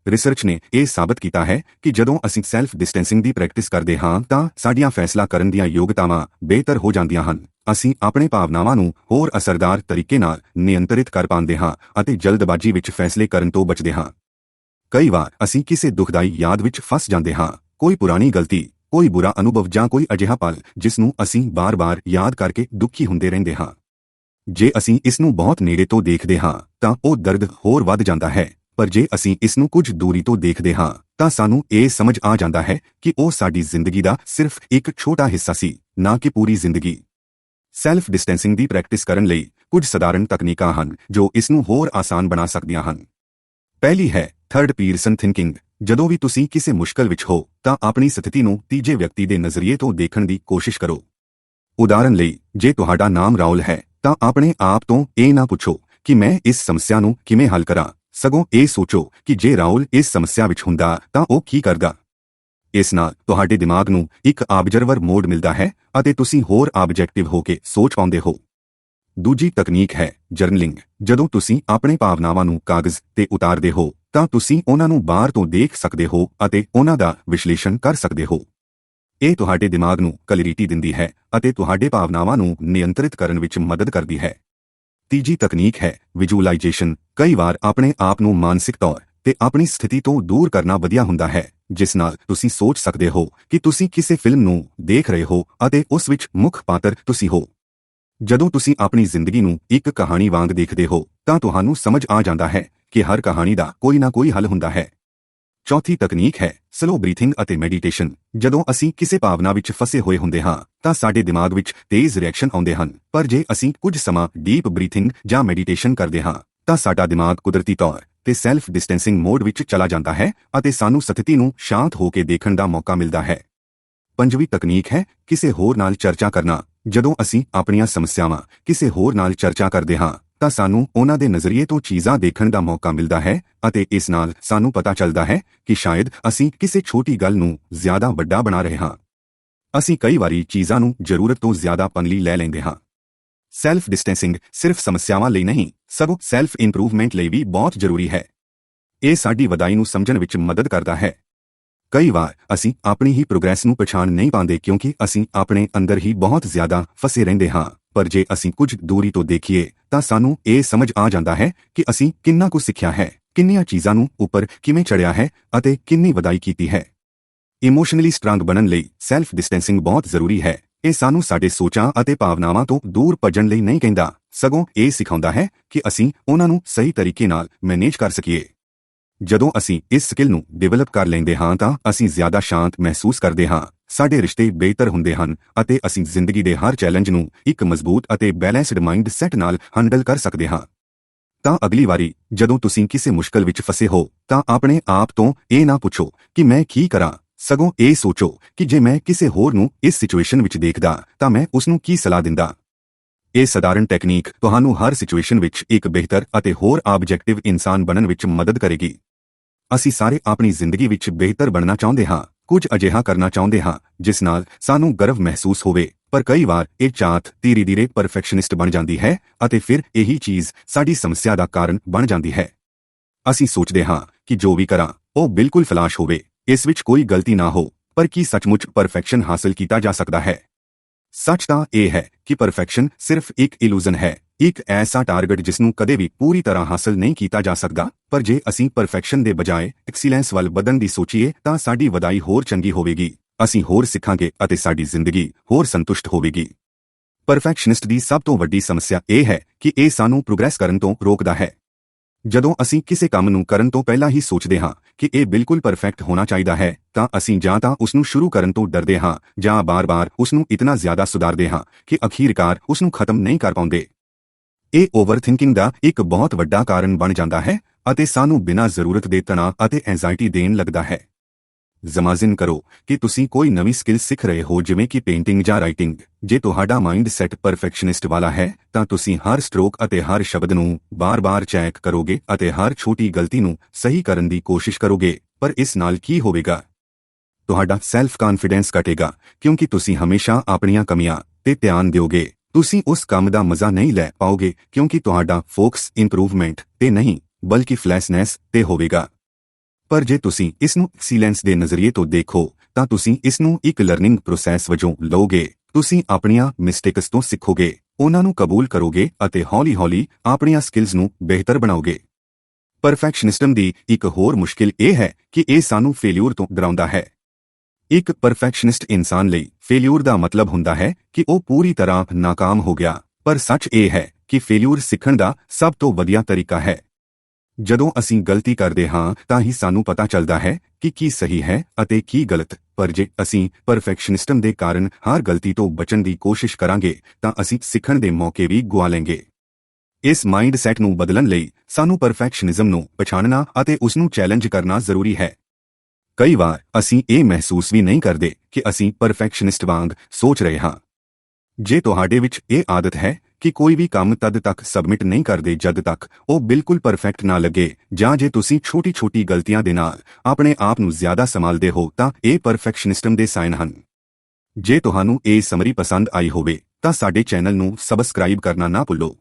ਰਿਸਰਚ ਨੇ ਇਹ ਸਾਬਤ ਕੀਤਾ ਹੈ ਕਿ ਜਦੋਂ ਅਸੀਂ ਸੈਲਫ ਡਿਸਟੈਂਸਿੰਗ ਦੀ ਪ੍ਰੈਕਟਿਸ ਕਰਦੇ ਹਾਂ ਤਾਂ ਸਾਡੀਆਂ ਫੈਸਲਾ ਕਰਨ ਦੀਆਂ ਯੋਗਤਾਵਾਂ ਬਿਹਤਰ ਹੋ ਜਾਂਦੀਆਂ ਹਨ। ਅਸੀਂ ਆਪਣੇ ਭਾਵਨਾਵਾਂ ਨੂੰ ਹੋਰ ਅਸਰਦਾਰ ਤਰੀਕੇ ਨਾਲ ਨਿਯੰਤਰਿਤ ਕਰ ਪਾਉਂਦੇ ਹਾਂ ਅਤੇ ਜਲਦਬਾਜ਼ੀ ਵਿੱਚ ਫੈਸਲੇ ਕਰਨ ਤੋਂ ਬਚਦੇ ਹਾਂ। ਕਈ ਵਾਰ ਅਸੀਂ ਕਿਸੇ ਦੁਖਦਾਈ ਯਾਦ ਵਿੱਚ ਫਸ ਜਾਂਦੇ ਹਾਂ। ਕੋਈ ਪੁਰਾਣੀ ਗਲਤੀ, ਕੋਈ ਬੁਰਾ ਅਨੁਭਵ ਜਾਂ ਕੋਈ ਅਜਿਹਾ ਪਲ ਜਿਸ ਨੂੰ ਅਸੀਂ ਬਾਰ-ਬਾਰ ਯਾਦ ਕਰਕੇ ਦੁਖੀ ਹੁੰਦੇ ਰਹਿੰਦੇ ਹਾਂ। ਜੇ ਅਸੀਂ ਇਸ ਨੂੰ ਬਹੁਤ ਨੇੜੇ ਤੋਂ ਦੇਖਦੇ ਹਾਂ, ਤਾਂ ਉਹ ਦਰਦ ਹੋਰ ਵੱਧ ਜਾਂਦਾ ਹੈ। ਪਰ ਜੇ ਅਸੀਂ ਇਸ ਨੂੰ ਕੁਝ ਦੂਰੀ ਤੋਂ ਦੇਖਦੇ ਹਾਂ, ਤਾਂ ਸਾਨੂੰ ਇਹ ਸਮਝ ਆ ਜਾਂਦਾ ਹੈ ਕਿ ਉਹ ਸਾਡੀ ਜ਼ਿੰਦਗੀ ਦਾ ਸਿਰਫ ਇੱਕ ਛੋਟਾ ਹਿੱਸਾ ਸੀ, ਨਾ ਕਿ ਪੂਰੀ ਜ਼ਿੰਦਗੀ। ਸੈਲਫ ਡਿਸਟੈਂਸਿੰਗ ਦੀ ਪ੍ਰੈਕਟਿਸ ਕਰਨ ਲਈ ਕੁਝ ਸਧਾਰਨ ਤਕਨੀਕਾਂ ਹਨ ਜੋ ਇਸ ਨੂੰ ਹੋਰ ਆਸਾਨ ਬਣਾ ਸਕਦੀਆਂ ਹਨ। ਪਹਿਲੀ ਹੈ ਥਰਡ ਪੀਰਸਨ ਥਿੰਕਿੰਗ ਜਦੋਂ ਵੀ ਤੁਸੀਂ ਕਿਸੇ ਮੁਸ਼ਕਲ ਵਿੱਚ ਹੋ, ਤਾਂ ਆਪਣੀ ਸਥਿਤੀ ਨੂੰ ਤੀਜੇ ਵਿਅਕਤੀ ਦੇ ਨਜ਼ਰੀਏ ਤੋਂ ਦੇਖਣ ਦੀ ਕੋਸ਼ਿਸ਼ ਕਰੋ। ਉਦਾਹਰਨ ਲਈ, ਜੇ ਤੁਹਾਡਾ ਨਾਮ ਰਾਹੁਲ ਹੈ, ਤਾਂ ਆਪਣੇ ਆਪ ਤੋਂ ਇਹ ਨਾ ਪੁੱਛੋ ਕਿ ਮੈਂ ਇਸ ਸਮੱਸਿਆ ਨੂੰ ਕਿਵੇਂ ਹੱਲ ਕਰਾਂ। ਸਗੋਂ ਇਹ ਸੋਚੋ ਕਿ ਜੇ ਰਾਉਲ ਇਸ ਸਮੱਸਿਆ ਵਿੱਚ ਹੁੰਦਾ, ਤਾਂ ਉਹ ਕੀ ਕਰਦਾ? ਇਸ ਨਾਲ ਤੁਹਾਡੇ ਦਿਮਾਗ ਨੂੰ ਇੱਕ ਆਬਜ਼ਰਵਰ ਮੋਡ ਮਿਲਦਾ ਹੈ ਅਤੇ ਤੁਸੀਂ ਹੋਰ ਆਬਜੈਕਟਿਵ ਹੋ ਕੇ ਸੋਚ ਪਾਉਂਦੇ ਹੋ। ਦੂਜੀ ਤਕਨੀਕ ਹੈ ਜਰਨਲਿੰਗ। ਜਦੋਂ ਤੁਸੀਂ ਆਪਣੇ ਭਾਵਨਾਵਾਂ ਨੂੰ ਕਾਗਜ਼ ਤੇ ਉਤਾਰਦੇ ਹੋ, ਤਾਂ ਤੁਸੀਂ ਉਹਨਾਂ ਨੂੰ ਬਾਹਰ ਤੋਂ ਦੇਖ ਸਕਦੇ ਹੋ ਅਤੇ ਉਹਨਾਂ ਦਾ ਵਿਸ਼ਲੇਸ਼ਣ ਕਰ ਸਕਦੇ ਹੋ। ਇਹ ਤੁਹਾਡੇ ਦਿਮਾਗ ਨੂੰ ਕਲੈਰਿਟੀ ਦਿੰਦੀ ਹੈ ਅਤੇ ਤੁਹਾਡੇ ਭਾਵਨਾਵਾਂ ਨੂੰ ਨਿਯੰਤਰਿਤ ਕਰਨ ਵਿੱਚ ਮਦਦ ਕਰਦੀ ਹੈ। ਤੀਜੀ ਤਕਨੀਕ ਹੈ ਵਿਜ਼ੂਅਲਾਈਜੇਸ਼ਨ। ਕਈ ਵਾਰ ਆਪਣੇ ਆਪ ਨੂੰ ਮਾਨਸਿਕ ਤੌਰ ਤੇ ਆਪਣੀ ਸਥਿਤੀ ਤੋਂ ਦੂਰ ਕਰਨਾ ਵਧੀਆ ਹੁੰਦਾ ਹੈ, ਜਿਸ ਨਾਲ ਤੁਸੀਂ ਸੋਚ ਸਕਦੇ ਹੋ ਕਿ ਤੁਸੀਂ ਕਿਸੇ ਫਿਲਮ ਨੂੰ ਦੇਖ ਰਹੇ ਹੋ ਅਤੇ ਉਸ ਵਿੱਚ ਮੁੱਖ ਪਾਤਰ ਤੁਸੀਂ ਹੋ। ਜਦੋਂ ਤੁਸੀਂ ਆਪਣੀ ਜ਼ਿੰਦਗੀ ਨੂੰ ਇੱਕ ਕਹਾਣੀ ਵਾਂਗ ਦੇਖਦੇ ਹੋ, ਤਾਂ ਤੁਹਾਨੂੰ ਸਮਝ ਆ ਜਾਂਦਾ ਹੈ ਕਿ ਹਰ ਕਹਾਣੀ ਦਾ ਕੋਈ ਨਾ ਕੋਈ ਹੱਲ ਹੁੰਦਾ ਹੈ। ਚੌਥੀ ਤਕਨੀਕ ਹੈ ਸਲੋ ਬਰੀਥਿੰਗ ਅਤੇ ਮੈਡੀਟੇਸ਼ਨ ਜਦੋਂ ਅਸੀਂ ਕਿਸੇ ਭਾਵਨਾ ਵਿੱਚ ਫਸੇ ਹੋਏ ਹੁੰਦੇ ਹਾਂ, ਤਾਂ ਸਾਡੇ ਦਿਮਾਗ ਵਿੱਚ ਤੇਜ਼ ਰਿਐਕਸ਼ਨ ਆਉਂਦੇ ਹਨ। ਪਰ ਜੇ ਅਸੀਂ ਕੁਝ ਸਮਾਂ ਡੀਪ ਬਰੀਥਿੰਗ ਜਾਂ ਮੈਡੀਟੇਸ਼ਨ ਕਰਦੇ ਹਾਂ, ਤਾਂ ਸਾਡਾ ਦਿਮਾਗ ਕੁਦਰਤੀ ਤੌਰ ਤੇ ਸੈਲਫ ਡਿਸਟੈਂਸਿੰਗ ਮੋਡ ਵਿੱਚ ਚਲਾ ਜਾਂਦਾ ਹੈ ਅਤੇ ਸਾਨੂੰ ਸਥਿਤੀ ਨੂੰ ਸ਼ਾਂਤ ਹੋ ਕੇ ਦੇਖਣ ਦਾ ਮੌਕਾ ਮਿਲਦਾ ਹੈ। ਪੰਜਵੀਂ ਤਕਨੀਕ ਹੈ ਕਿਸੇ ਹੋਰ ਨਾਲ ਚਰਚਾ ਕਰਨਾ। ਜਦੋਂ ਅਸੀਂ ਆਪਣੀਆਂ ਸਮੱਸਿਆਵਾਂ ਕਿਸੇ ਹੋਰ ਨਾਲ ਚਰਚਾ ਕਰਦੇ ਹਾਂ, ਤਾਂ ਸਾਨੂੰ ਉਹਨਾਂ ਦੇ ਨਜ਼ਰੀਏ ਤੋਂ ਚੀਜ਼ਾਂ ਦੇਖਣ ਦਾ ਮੌਕਾ ਮਿਲਦਾ ਹੈ ਅਤੇ ਇਸ ਨਾਲ ਸਾਨੂੰ ਪਤਾ ਚੱਲਦਾ ਹੈ ਕਿ ਸ਼ਾਇਦ ਅਸੀਂ ਕਿਸੇ ਛੋਟੀ ਗੱਲ ਨੂੰ ਜ਼ਿਆਦਾ ਵੱਡਾ ਬਣਾ ਰਹੇ ਹਾਂ। ਅਸੀਂ ਕਈ ਵਾਰੀ ਚੀਜ਼ਾਂ ਨੂੰ ਜ਼ਰੂਰਤ ਤੋਂ ਜ਼ਿਆਦਾ ਪਨਲੀ ਲੈ ਲੈਂਦੇ ਹਾਂ। ਸੈਲਫ ਡਿਸਟੈਂਸਿੰਗ ਸਿਰਫ ਸਮੱਸਿਆਵਾਂ ਲਈ ਨਹੀਂ, ਸਗੋਂ ਸੈਲਫ ਇੰਪਰੂਵਮੈਂਟ ਲਈ ਵੀ ਬਹੁਤ ਜ਼ਰੂਰੀ ਹੈ। ਇਹ ਸਾਡੀ ਵਧਾਈ ਨੂੰ ਸਮਝਣ ਵਿੱਚ ਮਦਦ ਕਰਦਾ ਹੈ। ਕਈ ਵਾਰ ਅਸੀਂ ਆਪਣੀ ਹੀ ਪ੍ਰੋਗਰੈਸ ਨੂੰ ਪਛਾਣ ਨਹੀਂ ਪਾਉਂਦੇ ਕਿਉਂਕਿ ਅਸੀਂ ਆਪਣੇ ਅੰਦਰ ਹੀ ਬਹੁਤ ਜ਼ਿਆਦਾ ਫਸੇ ਰਹਿੰਦੇ ਹਾਂ। ਪਰ ਜੇ ਅਸੀਂ ਕੁਝ ਦੂਰੀ ਤੋਂ ਦੇਖੀਏ, ਤਾਂ ਸਾਨੂੰ ਇਹ ਸਮਝ ਆ ਜਾਂਦਾ ਹੈ ਕਿ ਅਸੀਂ ਕਿੰਨਾ ਕੁ ਸਿੱਖਿਆ ਹੈ, ਕਿੰਨੀਆਂ ਚੀਜ਼ਾਂ ਨੂੰ ਉੱਪਰ ਕਿਵੇਂ ਚੜਿਆ ਹੈ ਅਤੇ ਕਿੰਨੀ ਵਧਾਈ ਕੀਤੀ ਹੈ। ਇਮੋਸ਼ਨਲੀ ਸਟਰੋਂਗ ਬਣਨ ਲਈ ਸੈਲਫ ਡਿਸਟੈਂਸਿੰਗ ਬਹੁਤ ਜ਼ਰੂਰੀ ਹੈ। ਇਹ ਸਾਨੂੰ ਸਾਡੇ ਸੋਚਾਂ ਅਤੇ ਭਾਵਨਾਵਾਂ ਤੋਂ ਦੂਰ ਭੱਜਣ ਲਈ ਨਹੀਂ ਕਹਿੰਦਾ। ਸਗੋਂ ਇਹ ਸਿਖਾਉਂਦਾ ਹੈ ਕਿ ਅਸੀਂ ਉਹਨਾਂ ਨੂੰ ਸਹੀ ਤਰੀਕੇ ਨਾਲ ਮੈਨੇਜ ਕਰ ਸਕੀਏ। ਜਦੋਂ ਅਸੀਂ ਇਸ ਸਕਿੱਲ ਨੂੰ ਡਿਵੈਲਪ ਕਰ ਲੈਂਦੇ ਹਾਂ ਤਾਂ ਅਸੀਂ ਜ਼ਿਆਦਾ ਸ਼ਾਂਤ ਮਹਿਸੂਸ ਕਰਦੇ ਹਾਂ। ਸਾਡੇ ਰਿਸ਼ਤੇ ਬਿਹਤਰ ਹੁੰਦੇ ਹਨ ਅਤੇ ਅਸੀਂ ਜ਼ਿੰਦਗੀ ਦੇ ਹਰ ਚੈਲੰਜ ਨੂੰ ਇੱਕ ਮਜ਼ਬੂਤ ਅਤੇ ਬੈਲੈਂਸਡ ਮਾਈਂਡ ਸੈਟ ਨਾਲ ਹੈਂਡਲ ਕਰ ਸਕਦੇ ਹਾਂ। ਤਾਂ ਅਗਲੀ ਵਾਰੀ ਜਦੋਂ ਤੁਸੀਂ ਕਿਸੇ ਮੁਸ਼ਕਲ ਵਿੱਚ ਫਸੇ ਹੋ ਤਾਂ ਆਪਣੇ ਆਪ ਤੋਂ ਇਹ ਨਾ ਪੁੱਛੋ ਕਿ ਮੈਂ ਕੀ ਕਰਾਂ। ਸਗੋਂ ਇਹ ਸੋਚੋ ਕਿ ਜੇ ਮੈਂ ਕਿਸੇ ਹੋਰ ਨੂੰ ਇਸ ਸਿਚੁਏਸ਼ਨ ਵਿੱਚ ਦੇਖਦਾ ਤਾਂ ਮੈਂ ਉਸ ਨੂੰ ਕੀ ਸਲਾਹ ਦਿੰਦਾ। ਇਹ ਸਧਾਰਨ ਟੈਕਨੀਕ ਤੁਹਾਨੂੰ ਹਰ ਸਿਚੁਏਸ਼ਨ ਵਿੱਚ ਇੱਕ ਬਿਹਤਰ ਅਤੇ ਹੋਰ ਆਬਜੈਕਟਿਵ ਇਨਸਾਨ ਬਣਨ ਵਿੱਚ ਮਦਦ ਕਰੇਗੀ। ਅਸੀਂ ਸਾਰੇ ਆਪਣੀ ਜ਼ਿੰਦਗੀ ਵਿੱਚ ਬਿਹਤਰ ਬਣਨਾ ਚਾਹੁੰਦੇ ਹਾਂ, ਕੁਝ ਅਜਿਹਾ ਕਰਨਾ ਚਾਹੁੰਦੇ ਹਾਂ, ਜਿਸ ਨਾਲ ਸਾਨੂੰ ਗਰਵ ਮਹਿਸੂਸ ਹੋਵੇ। ਪਰ ਕਈ ਵਾਰ ਇਹ ਚਾਹਤ ਧੀਰੇ ਧੀਰੇ ਪਰਫੈਕਸ਼ਨਿਸਟ ਬਣ ਜਾਂਦੀ ਹੈ ਅਤੇ ਫਿਰ ਇਹੀ ਚੀਜ਼ ਸਾਡੀ ਸਮੱਸਿਆ ਦਾ ਕਾਰਨ ਬਣ ਜਾਂਦੀ ਹੈ। ਅਸੀਂ ਸੋਚਦੇ ਹਾਂ ਕਿ ਜੋ ਵੀ ਕਰਾਂ, ਉਹ ਬਿਲਕੁਲ ਫਲਾਸ਼ ਹੋਵੇ, ਇਸ ਵਿੱਚ ਕੋਈ ਗਲਤੀ ਨਾ ਹੋ, ਪਰ ਕੀ ਸੱਚਮੁੱਚ ਪਰਫੈਕਸ਼ਨ ਹਾਸਲ ਕੀਤਾ ਜਾ ਸਕਦਾ ਹੈ? ਸੱਚ ਤਾਂ ਇਹ ਹੈ ਕਿ ਪਰਫੈਕਸ਼ਨ ਸਿਰਫ ਇੱਕ ਇਲੂਜ਼ਨ ਹੈ, ਇੱਕ ਐਸਾ ਟਾਰਗੇਟ ਜਿਸ ਨੂੰ ਕਦੇ ਵੀ ਪੂਰੀ ਤਰ੍ਹਾਂ ਹਾਸਲ ਨਹੀਂ ਕੀਤਾ ਜਾ ਸਕਦਾ। ਪਰ ਜੇ ਅਸੀਂ ਪਰਫੈਕਸ਼ਨ ਦੇ ਬਜਾਏ ਐਕਸੀਲੈਂਸ ਵੱਲ ਵਧਣ ਦੀ ਸੋਚੀਏ, ਤਾਂ ਸਾਡੀ ਵਧਾਈ ਹੋਰ ਚੰਗੀ ਹੋਵੇਗੀ। ਅਸੀਂ ਹੋਰ ਸਿੱਖਾਂਗੇ ਅਤੇ ਸਾਡੀ ਜ਼ਿੰਦਗੀ ਹੋਰ ਸੰਤੁਸ਼ਟ ਹੋਵੇਗੀ। ਪਰਫੈਕਸ਼ਨਿਸਟ ਦੀ ਸਭ ਤੋਂ ਵੱਡੀ ਸਮੱਸਿਆ ਇਹ ਹੈ ਕਿ ਇਹ ਸਾਨੂੰ ਪ੍ਰੋਗਰੈਸ ਕਰਨ ਤੋਂ ਰੋਕਦਾ ਹੈ। ਜਦੋਂ ਅਸੀਂ ਕਿਸੇ ਕੰਮ ਨੂੰ ਕਰਨ ਤੋਂ ਪਹਿਲਾਂ ਹੀ ਸੋਚਦੇ ਹਾਂ ਕਿ ਇਹ ਬਿਲਕੁਲ ਪਰਫੈਕਟ ਹੋਣਾ ਚਾਹੀਦਾ ਹੈ, ਤਾਂ ਅਸੀਂ ਜਾਂ ਤਾਂ ਉਸ ਨੂੰ ਸ਼ੁਰੂ ਕਰਨ ਤੋਂ ਡਰਦੇ ਹਾਂ ਜਾਂ ਬਾਰ-ਬਾਰ ਉਸ ਨੂੰ ਇਤਨਾ ਜ਼ਿਆਦਾ ਸੁਧਾਰਦੇ ਹਾਂ ਕਿ ਅਖੀਰਕਾਰ ਉਸ ਨੂੰ ਖਤਮ ਨਹੀਂ ਕਰ ਪਾਉਂਦੇ। ਇਹ ਓਵਰਥਿੰਕਿੰਗ ਦਾ ਇੱਕ ਬਹੁਤ ਵੱਡਾ ਕਾਰਨ ਬਣ ਜਾਂਦਾ ਹੈ ਅਤੇ ਸਾਨੂੰ ਬਿਨਾਂ ਜ਼ਰੂਰਤ ਦੇ ਤਣਾਅ ਅਤੇ ਐਂਜ਼ਾਇਟੀ ਦੇਣ ਲੱਗਦਾ ਹੈ। ਜ਼ਮਾਜ਼ਿਨ ਕਰੋ ਕਿ ਤੁਸੀਂ ਕੋਈ ਨਵੀਂ ਸਕਿੱਲ ਸਿੱਖ ਰਹੇ ਹੋ, ਜਿਵੇਂ ਕਿ ਪੇਂਟਿੰਗ ਜਾਂ ਰਾਈਟਿੰਗ ਜੇ ਤੁਹਾਡਾ ਮਾਈਂਡ ਸੈਟ ਪਰਫੈਕਸ਼ਨਿਸਟ ਵਾਲਾ ਹੈ, ਤਾਂ ਤੁਸੀਂ ਹਰ ਸਟ੍ਰੋਕ ਅਤੇ ਹਰ ਸ਼ਬਦ ਨੂੰ ਬਾਰ-ਬਾਰ ਚੈੱਕ ਕਰੋਗੇ ਅਤੇ ਹਰ ਛੋਟੀ ਗਲਤੀ ਨੂੰ ਸਹੀ ਕਰਨ ਦੀ ਕੋਸ਼ਿਸ਼ ਕਰੋਗੇ। ਪਰ ਇਸ ਨਾਲ ਕੀ ਹੋਵੇਗਾ? ਤੁਹਾਡਾ ਸੈਲਫ ਕੌਨਫੀਡੈਂਸ ਘਟੇਗਾ, ਕਿਉਂਕਿ ਤੁਸੀਂ ਹਮੇਸ਼ਾ ਆਪਣੀਆਂ ਕਮੀਆਂ ਤੇ ਧਿਆਨ ਦਿਓਗੇ। ਤੁਸੀਂ ਉਸ ਕੰਮ ਦਾ ਮਜ਼ਾ ਨਹੀਂ ਲੈ ਪਾਓਗੇ, ਕਿਉਂਕਿ ਤੁਹਾਡਾ ਫੋਕਸ ਇੰਪਰੂਵਮੈਂਟ ਤੇ ਨਹੀਂ, ਬਲਕਿ ਫਲੈਸ਼ਨੈਸ ਤੇ ਹੋਵੇਗਾ। ਪਰ ਜੇ ਤੁਸੀਂ ਇਸ ਨੂੰ ਐਕਸੀਲੈਂਸ ਦੇ ਨਜ਼ਰੀਏ ਤੋਂ ਦੇਖੋ, ਤਾਂ ਤੁਸੀਂ ਇਸ ਨੂੰ ਇੱਕ ਲਰਨਿੰਗ ਪ੍ਰੋਸੈਸ ਵਜੋਂ ਲਓਗੇ। ਤੁਸੀਂ ਆਪਣੀਆਂ ਮਿਸਟੇਕਸ ਤੋਂ ਸਿੱਖੋਗੇ, ਉਹਨਾਂ ਨੂੰ ਕਬੂਲ ਕਰੋਗੇ ਅਤੇ ਹੌਲੀ-ਹੌਲੀ ਆਪਣੀਆਂ ਸਕਿੱਲਸ ਨੂੰ ਬਿਹਤਰ ਬਣਾਓਗੇ। ਪਰਫੈਕਸ਼ਨਿਜ਼ਮ ਦੀ ਇੱਕ ਹੋਰ ਮੁਸ਼ਕਿਲ ਇਹ ਹੈ ਕਿ ਇਹ ਸਾਨੂੰ ਫੇਲਿਅਰ ਤੋਂ ਡਰਾਉਂਦਾ ਹੈ। ਇੱਕ ਪਰਫੈਕਸ਼ਨਿਸਟ ਇਨਸਾਨ ਲਈ ਫੇਲਿਅਰ ਦਾ ਮਤਲਬ ਹੁੰਦਾ ਹੈ ਕਿ ਉਹ ਪੂਰੀ ਤਰ੍ਹਾਂ ਨਾਕਾਮ ਹੋ ਗਿਆ। ਪਰ ਸੱਚ ਇਹ ਹੈ ਕਿ ਫੇਲਿਅਰ ਸਿੱਖਣ ਦਾ ਸਭ ਤੋਂ ਵਧੀਆ ਤਰੀਕਾ ਹੈ। ਜਦੋਂ ਅਸੀਂ ਗਲਤੀ ਕਰਦੇ ਹਾਂ, ਤਾਂ ਹੀ ਸਾਨੂੰ ਪਤਾ ਚੱਲਦਾ ਹੈ ਕਿ ਕੀ ਸਹੀ ਹੈ ਅਤੇ ਕੀ ਗਲਤ। ਪਰ ਜੇ ਅਸੀਂ ਪਰਫੈਕਸ਼ਨਿਜ਼ਮ ਦੇ ਕਾਰਨ ਹਰ ਗਲਤੀ ਤੋਂ ਬਚਣ ਦੀ ਕੋਸ਼ਿਸ਼ ਕਰਾਂਗੇ, ਤਾਂ ਅਸੀਂ ਸਿੱਖਣ ਦੇ ਮੌਕੇ ਵੀ ਗੁਆ ਲਾਂਗੇ। ਇਸ ਮਾਈਂਡ ਸੈਟ ਨੂੰ ਬਦਲਣ ਲਈ ਸਾਨੂੰ ਪਰਫੈਕਸ਼ਨਿਜ਼ਮ ਨੂੰ ਪਛਾਣਨਾ ਅਤੇ ਉਸ ਨੂੰ ਚੈਲੰਜ ਕਰਨਾ ਜ਼ਰੂਰੀ ਹੈ। ਕਈ ਵਾਰ ਅਸੀਂ ਇਹ ਮਹਿਸੂਸ ਵੀ ਨਹੀਂ ਕਰਦੇ ਕਿ ਅਸੀਂ ਪਰਫੈਕਸ਼ਨਿਸਟ ਵਾਂਗ ਸੋਚ ਰਹੇ ਹਾਂ। ਜੇ ਤੁਹਾਡੇ ਵਿੱਚ ਇਹ ਆਦਤ ਹੈ ਕਿ ਕੋਈ ਵੀ ਕੰਮ ਤਦ ਤੱਕ ਸਬਮਿਟ ਨਹੀਂ ਕਰਦੇ ਜਦ ਤੱਕ ਉਹ ਬਿਲਕੁਲ ਪਰਫੈਕਟ ਨਾ ਲੱਗੇ, ਜਾਂ ਜੇ ਤੁਸੀਂ ਛੋਟੀ-ਛੋਟੀ ਗਲਤੀਆਂ ਦੇ ਨਾਲ ਆਪਣੇ ਆਪ ਨੂੰ ਜ਼ਿਆਦਾ ਸੰਭਾਲਦੇ ਹੋ ਤਾਂ ਇਹ ਪਰਫੈਕਸ਼ਨਿਸਟਮ ਦੇ ਸਾਈਨ ਹਨ। ਜੇ ਤੁਹਾਨੂੰ ਇਹ ਸਮਰੀ ਪਸੰਦ ਆਈ ਹੋਵੇ, ਤਾਂ ਸਾਡੇ ਚੈਨਲ ਨੂੰ ਸਬਸਕ੍ਰਾਈਬ ਕਰਨਾ ਨਾ ਭੁੱਲੋ।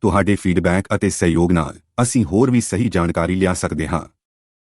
ਤੁਹਾਡੇ ਫੀਡਬੈਕ ਅਤੇ ਸਹਿਯੋਗ ਨਾਲ ਅਸੀਂ ਹੋਰ ਵੀ ਸਹੀ ਜਾਣਕਾਰੀ ਲਿਆ ਸਕਦੇ ਹਾਂ।